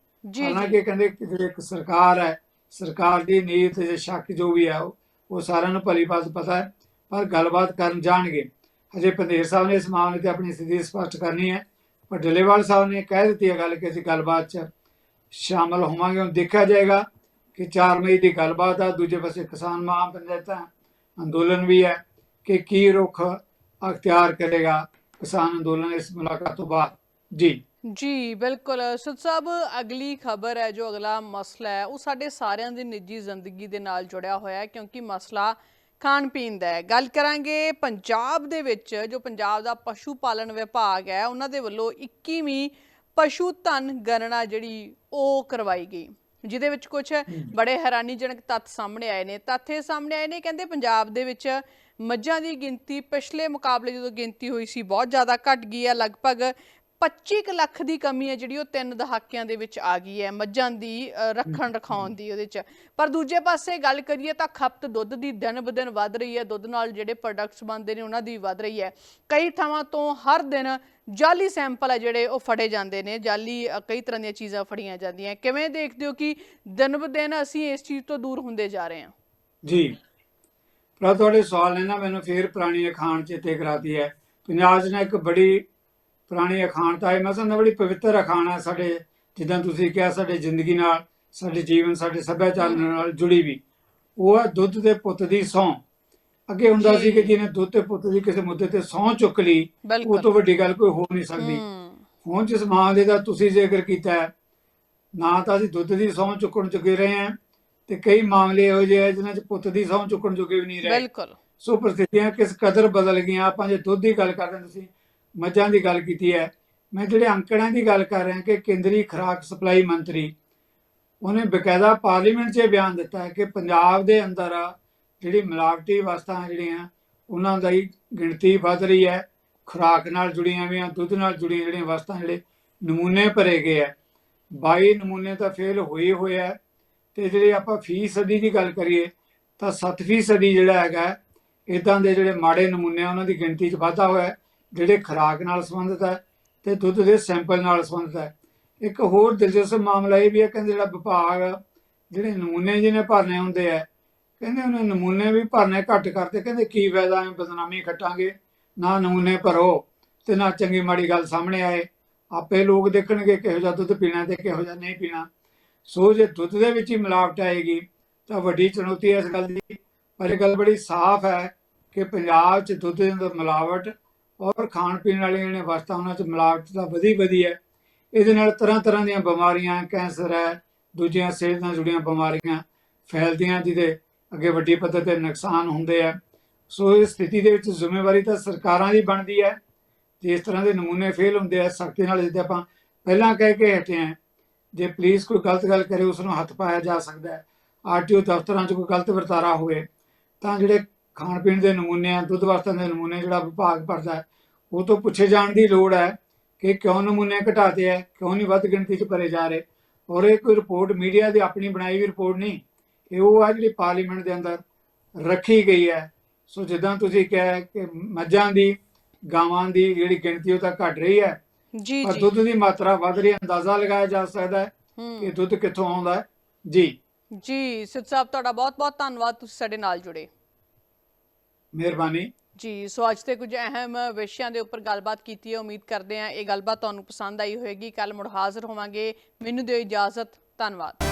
ਹਾਲਾਂਕਿ ਕਹਿੰਦੇ ਕਿ ਇੱਕ ਸਰਕਾਰ ਹੈ ਸਰਕਾਰ ਦੀ ਨੀਤ ਜਾਂ ਸ਼ੱਕ ਜੋ ਵੀ ਹੈ ਉਹ ਸਾਰਿਆਂ ਨੂੰ ਭਲੀ ਭਾਂਤ ਪਤਾ ਹੈ ਪਰ ਗੱਲਬਾਤ ਕਰਨ ਜਾਣਗੇ। ਹਜੇ ਪੰਦੇਰ ਸਾਹਿਬ ਨੇ ਇਸ ਮਾਮਲੇ ਤੇ ਆਪਣੀ ਸਥਿਤੀ ਸਪਸ਼ਟ ਕਰਨੀ ਹੈ। ਪਰ ਡੱਲੇਵਾਲ ਸਾਹਿਬ ਨੇ ਕਹਿ ਦਿੱਤੀ ਹੈ ਗੱਲ ਕਿ ਅਸੀਂ ਗੱਲਬਾਤ 'ਚ ਸ਼ਾਮਲ ਹੋਵਾਂਗੇ। ਹੁਣ ਦੇਖਿਆ ਜਾਏਗਾ ਕਿ 4 ਮਈ ਦੀ ਗੱਲਬਾਤ ਆ, ਦੂਜੇ ਪਾਸੇ ਕਿਸਾਨ ਮਹਾਪੰਚਾਇਤਾਂ ਅੰਦੋਲਨ ਵੀ ਹੈ ਕਿ ਕੀ ਰੁਖ ਅਖਤਿਆਰ ਕਰੇਗਾ ਕਿਸਾਨ ਅੰਦੋਲਨ ਇਸ ਮੁਲਾਕਾਤ ਤੋਂ ਬਾਅਦ। ਜੀ। ਜੀ, ਬਿਲਕੁਲ। ਸੁਦ ਸਾਹਿਬ, ਅਗਲੀ ਖਬਰ ਹੈ, ਜੋ ਅਗਲਾ ਮਸਲਾ ਹੈ, ਉਹ ਸਾਡੇ ਸਾਰਿਆਂ ਦੀ ਨਿੱਜੀ ਜ਼ਿੰਦਗੀ ਦੇ ਨਾਲ ਜੁੜਿਆ ਹੋਇਆ ਹੈ, ਕਿਉਂਕਿ ਮਸਲਾ ਖਾਣ ਪੀਣ ਦਾ ਹੈ। ਗੱਲ ਕਰਾਂਗੇ ਪੰਜਾਬ ਦੇ ਵਿੱਚ ਜੋ ਪੰਜਾਬ ਦਾ ਪਸ਼ੂ ਪਾਲਣ ਵਿਭਾਗ ਹੈ ਉਹਨਾਂ ਦੇ ਵੱਲੋਂ 21ਵੀਂ ਪਸ਼ੂ ਧਨ ਗਣਨਾ ਜਿਹੜੀ ਉਹ ਕਰਵਾਈ ਗਈ। ਜਿਹਦੇ ਵਿੱਚ ਕੁਝ ਬੜੇ ਹੈਰਾਨੀਜਨਕ ਤੱਥ ਸਾਹਮਣੇ ਆਏ ਨੇ। ਤੱਥ ਇਹ ਸਾਹਮਣੇ ਆਏ ਨੇ ਕਹਿੰਦੇ ਪੰਜਾਬ ਦੇ ਵਿੱਚ ਮੱਝਾਂ ਦੀ ਗਿਣਤੀ ਪਿਛਲੇ ਮੁਕਾਬਲੇ ਜਦੋਂ ਗਿਣਤੀ ਹੋਈ ਸੀ ਬਹੁਤ ਜ਼ਿਆਦਾ ਘਟ ਗਈ ਹੈ। ਲਗਭਗ 25 ਕੁ ਲੱਖ ਦੀ ਕਮੀ ਹੈ ਜਿਹੜੀ ਉਹ ਤਿੰਨ ਦਹਾਕਿਆਂ ਦੇ ਵਿੱਚ ਆ ਗਈ ਹੈ, ਮੱਝਾਂ ਦੀ ਰੱਖਣ ਰਖਾਉਣ ਦੀ ਉਹਦੇ ਚ। ਪਰ ਦੂਜੇ ਪਾਸੇ ਗੱਲ ਕਰੀਏ ਤਾਂ ਖਪਤ ਦੁੱਧ ਦੀ ਦਿਨ ਬ ਦਿਨ ਵੱਧ ਰਹੀ ਹੈ, ਦੁੱਧ ਨਾਲ ਜਿਹੜੇ ਪ੍ਰੋਡਕਟਸ ਬਣਦੇ ਨੇ ਉਹਨਾਂ ਦੀ ਵੱਧ ਰਹੀ ਹੈ। ਕਈ ਥਾਵਾਂ ਤੋਂ ਹਰ ਦਿਨ ਜਾਲੀ ਸੈਂਪਲ ਹੈ ਜਿਹੜੇ ਉਹ ਫੜੇ ਜਾਂਦੇ ਨੇ, ਜਾਲੀ ਕਈ ਤਰ੍ਹਾਂ ਦੀਆਂ ਚੀਜ਼ਾਂ ਫੜੀਆਂ ਜਾਂਦੀਆਂ। ਕਿਵੇਂ ਦੇਖਦੇ ਹੋ ਕਿ ਦਿਨ ਬ ਦਿਨ ਅਸੀਂ ਇਸ ਚੀਜ਼ ਤੋਂ ਦੂਰ ਹੁੰਦੇ ਜਾ ਰਹੇ ਹਾਂ? ਜੀ। ਪਰ ਤੁਹਾਡੇ ਸਵਾਲ ਨੇ ਨਾ ਮੈਨੂੰ ਫੇਰ ਪੁਰਾਣੀ ਅਖਾਣ ਚੇਤੇ ਕਰਾਤੀ ਹੈ। ਪੰਜਾਬ 'ਚ ਨਾ ਇੱਕ ਬੜੀ ਪੁਰਾਣੀ ਅਖਾਣਤਾ ਹੈ ਮੈਂ ਸਮਝਦਾ ਬੜੀ ਪਵਿੱਤਰ ਅਖਾਣ ਹੈ ਸਾਡੇ ਜਿੱਦਾਂ ਤੁਸੀਂ ਕਿਹਾ ਸਾਡੇ ਜ਼ਿੰਦਗੀ ਨਾਲ ਸਾਡੇ ਜੀਵਨ ਸਾਡੇ ਸੱਭਿਆਚਾਰ ਨਾਲ ਜੁੜੀ ਵੀ। ਉਹ ਹੈ ਦੁੱਧ ਦੇ ਪੁੱਤ ਦੀ ਸਹੁੰ। ਅੱਗੇ ਹੁੰਦਾ ਸੀ ਕਿ ਜਿਹਨੇ ਦੁੱਧ ਤੇ ਪੁੱਤ ਦੀ ਕਿਸੇ ਮੁੱਦੇ ਤੇ ਸਹੁੰ ਚੁੱਕ ਲਈ ਉਹ ਤੋਂ ਵੱਡੀ ਗੱਲ ਕੋਈ ਹੋ ਨਹੀਂ ਸਕਦੀ। ਹੁਣ ਜਿਸ ਮਾਮਲੇ ਦਾ ਤੁਸੀਂ ਜ਼ਿਕਰ ਕੀਤਾ ਨਾ ਤਾਂ ਅਸੀਂ ਦੁੱਧ ਦੀ ਸਹੁੰ ਚੁੱਕਣ ਚੁੱਕੇ ਰਹੇ ਹਾਂ ਤੇ ਕਈ ਮਾਮਲੇ ਇਹੋ ਜਿਹੇ ਆ ਜਿਨ੍ਹਾਂ 'ਚ ਪੁੱਤ ਦੀ ਸਹੁੰ ਚੁੱਕਣ ਚੁੱਕੇ ਵੀ ਨਹੀਂ ਰਹੇ। ਬਿਲਕੁਲ। ਸੋ ਪ੍ਰਸਥਿਤੀਆਂ ਕਿਸ ਕਦਰ ਬਦਲ ਗਈਆਂ? ਆਪਾਂ ਜੇ ਦੁੱਧ ਦੀ ਗੱਲ ਕਰਦੇ ਤੁਸੀਂ ਮੱਝਾਂ ਦੀ ਗੱਲ ਕੀਤੀ ਹੈ। ਮੈਂ ਜਿਹੜੇ ਅੰਕੜਿਆਂ ਦੀ ਗੱਲ ਕਰ ਰਿਹਾ ਕਿ ਕੇਂਦਰੀ ਖੁਰਾਕ ਸਪਲਾਈ ਮੰਤਰੀ, ਉਹਨੇ ਬਕਾਇਦਾ ਪਾਰਲੀਮੈਂਟ 'ਚ ਇਹ ਬਿਆਨ ਦਿੱਤਾ ਹੈ ਕਿ ਪੰਜਾਬ ਦੇ ਅੰਦਰ ਜਿਹੜੀ ਮਿਲਾਵਟੀ ਵਸਤਾਂ ਜਿਹੜੀਆਂ, ਉਹਨਾਂ ਦਾ ਹੀ ਗਿਣਤੀ ਵੱਧ ਰਹੀ ਹੈ। ਖੁਰਾਕ ਨਾਲ ਜੁੜੀਆਂ ਹੋਈਆਂ ਦੁੱਧ ਨਾਲ ਜੁੜੀਆਂ ਜਿਹੜੀਆਂ ਵਸਤਾਂ ਜਿਹੜੇ ਨਮੂਨੇ ਭਰੇ ਗਏ ਆ। 22 ਨਮੂਨੇ ਤਾਂ ਫੇਲ ਹੋਏ ਹੋਏ ਆ। ਤੇ ਜਿਹੜੇ ਆਪਾਂ ਫੀਸਦੀ ਦੀ ਗੱਲ ਕਰੀਏ, ਤਾਂ 7 ਸਦੀ ਜਿਹੜਾ ਹੈਗਾ ਇਦਾਂ ਦੇ ਜਿਹੜੇ ਮਾੜੇ ਨਮੂਨੇ ਆ, ਉਹਨਾਂ ਦੀ ਗਿਣਤੀ 'ਚ ਵਾਧਾ ਹੋਇਆ। ਜਿਹੜੇ ਖੁਰਾਕ ਨਾਲ ਸੰਬੰਧਿਤ ਹੈ ਤੇ ਦੁੱਧ ਦੇ ਸੈਂਪਲ ਨਾਲ ਸੰਬੰਧਿਤ ਹੈ। ਇੱਕ ਹੋਰ ਦਿਲਚਸਪ ਮਾਮਲਾ ਇਹ ਵੀ ਹੈ, ਕਹਿੰਦੇ ਜਿਹੜਾ ਵਿਭਾਗ, ਜਿਹੜੇ ਨਮੂਨੇ ਜਿਹਨੇ ਭਰਨੇ ਹੁੰਦੇ ਆ, ਕਹਿੰਦੇ ਉਹਨੇ ਨਮੂਨੇ ਵੀ ਭਰਨੇ ਘੱਟ ਕਰਦੇ, ਕਹਿੰਦੇ ਕੀ ਫਾਇਦਾ ਐ ਬਦਨਾਮੀ ਖੱਟਾਂਗੇ, ਨਾ ਨਮੂਨੇ ਭਰੋ ਤੇ ਨਾ ਚੰਗੀ ਮਾੜੀ ਗੱਲ ਸਾਹਮਣੇ ਆਏ। ਆਪੇ ਲੋਕ ਦੇਖਣਗੇ ਕਿਹੋ ਜਿਹਾ ਦੁੱਧ ਪੀਣਾ ਤੇ ਕਿਹੋ ਜਿਹਾ ਨਹੀਂ ਪੀਣਾ। ਸੋ ਜੇ ਦੁੱਧ ਦੇ ਵਿੱਚ ਹੀ ਮਿਲਾਵਟ ਆਏਗੀ, ਤਾਂ ਵੱਡੀ ਚੁਣੌਤੀ ਹੈ ਇਸ ਗੱਲ ਦੀ। ਪਰ ਇਹ ਗੱਲ ਬੜੀ ਸਾਫ਼ ਹੈ ਕਿ ਪੰਜਾਬ 'ਚ ਦੁੱਧ ਦੇ ਅੰਦਰ ਮਿਲਾਵਟ ਔਰ ਖਾਣ ਪੀਣ ਵਾਲੀਆਂ ਜਿਹੜੀਆਂ ਵਸਤਾਂ ਉਹਨਾਂ 'ਚ ਮਿਲਾਵਟ ਤਾਂ ਵਧੀ ਵਧੀ ਹੈ। ਇਹਦੇ ਨਾਲ ਤਰ੍ਹਾਂ ਤਰ੍ਹਾਂ ਦੀਆਂ ਬਿਮਾਰੀਆਂ, ਕੈਂਸਰ ਹੈ, ਦੂਜੀਆਂ ਸਿਹਤ ਨਾਲ ਜੁੜੀਆਂ ਬਿਮਾਰੀਆਂ ਫੈਲਦੀਆਂ ਜਿਹਦੇ ਅੱਗੇ ਵੱਡੀ ਪੱਧਰ ਤੇ ਨੁਕਸਾਨ ਹੁੰਦੇ ਆ। ਸੋ ਇਸ ਸਥਿਤੀ ਦੇ ਵਿੱਚ ਜ਼ਿੰਮੇਵਾਰੀ ਤਾਂ ਸਰਕਾਰਾਂ ਦੀ ਬਣਦੀ ਹੈ। ਜੇ ਇਸ ਤਰ੍ਹਾਂ ਦੇ ਨਮੂਨੇ ਫੇਲ ਹੁੰਦੇ ਆ, ਸਖਤੀ ਨਾਲ ਜਿੱਦਾਂ ਆਪਾਂ ਪਹਿਲਾਂ ਕਹਿ ਕੇ ਹਟੇ ਆ ਜੇ ਪੁਲਿਸ ਕੋਈ ਗਲਤ ਗੱਲ ਕਰੇ ਉਸ ਨੂੰ ਹੱਥ ਪਾਇਆ ਜਾ ਸਕਦਾ ਹੈ। ਆਰਟੀਓ ਦਫ਼ਤਰਾਂ 'ਚ ਕੋਈ ਗਲਤ ਵਰਤਾਰਾ ਹੋਵੇ, ਤਾਂ ਜਿਹੜੇ ਖਾਣ ਪੀਣ ਦੇ ਨਮੂਨੇ ਆ ਦੁੱਧ ਵਸਤਾਂ ਦੇ ਨਮੂਨੇ ਜਿਹੜਾ ਵਿਭਾਗ ਭਰਦਾ ਉਹ ਤੋਂ ਪੁੱਛੇ ਜਾਣ ਦੀ ਲੋੜ ਹੈ ਕਿ ਕਿਉਂ ਨਮੂਨੇ ਘਟਾਤੇ ਹੈ ਕਿਉਂ ਨਹੀਂ ਵੱਧ ਗਿਣਤੀ 'ਚ ਭਰੇ ਜਾ ਰਹੇ। ਔਰ ਇਹ ਕੋਈ ਰਿਪੋਰਟ ਮੀਡੀਆ ਦੀ ਆਪਣੀ ਬਣਾਈ ਵੀ ਰਿਪੋਰਟ ਨਹੀਂ ਇਹ ਉਹ ਆ ਜਿਹੜੀ ਪਾਰਲੀਮੈਂਟ ਦੇ ਅੰਦਰ ਰੱਖੀ ਗਈ ਹੈ। ਸੋ ਜਿੱਦਾਂ ਤੁਸੀਂ ਕਿਹਾ ਕਿ ਮੱਝਾਂ ਦੀ ਗਾਵਾਂ ਦੀ ਜਿਹੜੀ ਗਿਣਤੀ ਉਹ ਤਾਂ ਘਟ ਰਹੀ ਹੈ ਜੀ ਪਰ ਜੀ। ਦੁੱਧ ਦੀ ਮਾਤਰਾ ਵੱਧ ਰਹੀ ਹੈ ਅੰਦਾਜ਼ਾ ਲਗਾਇਆ ਜਾ ਸਕਦਾ ਹੈ ਕਿ ਦੁੱਧ ਕਿੱਥੋਂ ਆਉਂਦਾ ਹੈ। ਜੀ। ਜੀ ਸਿੱਧ ਸਾਹਿਬ ਤੁਹਾਡਾ ਬਹੁਤ ਬਹੁਤ ਧੰਨਵਾਦ ਤੁਸੀਂ ਸਾਡੇ ਨਾਲ ਜੁੜੇ। ਮਿਹਰਬਾਨੀ। ਜੀ, ਸੋ ਅੱਜ ਤੇ ਕੁਝ ਅਹਿਮ ਵਿਸ਼ਿਆਂ ਦੇ ਉੱਪਰ ਗੱਲਬਾਤ ਕੀਤੀ ਹੈ। ਉਮੀਦ ਕਰਦੇ ਹਾਂ ਇਹ ਗੱਲਬਾਤ ਤੁਹਾਨੂੰ ਪਸੰਦ ਆਈ ਹੋਵੇਗੀ। ਕੱਲ ਮੁੜ ਹਾਜ਼ਰ ਹੋਵਾਂਗੇ। ਮੈਨੂੰ ਦਿਓ ਇਜਾਜ਼ਤ। ਧੰਨਵਾਦ।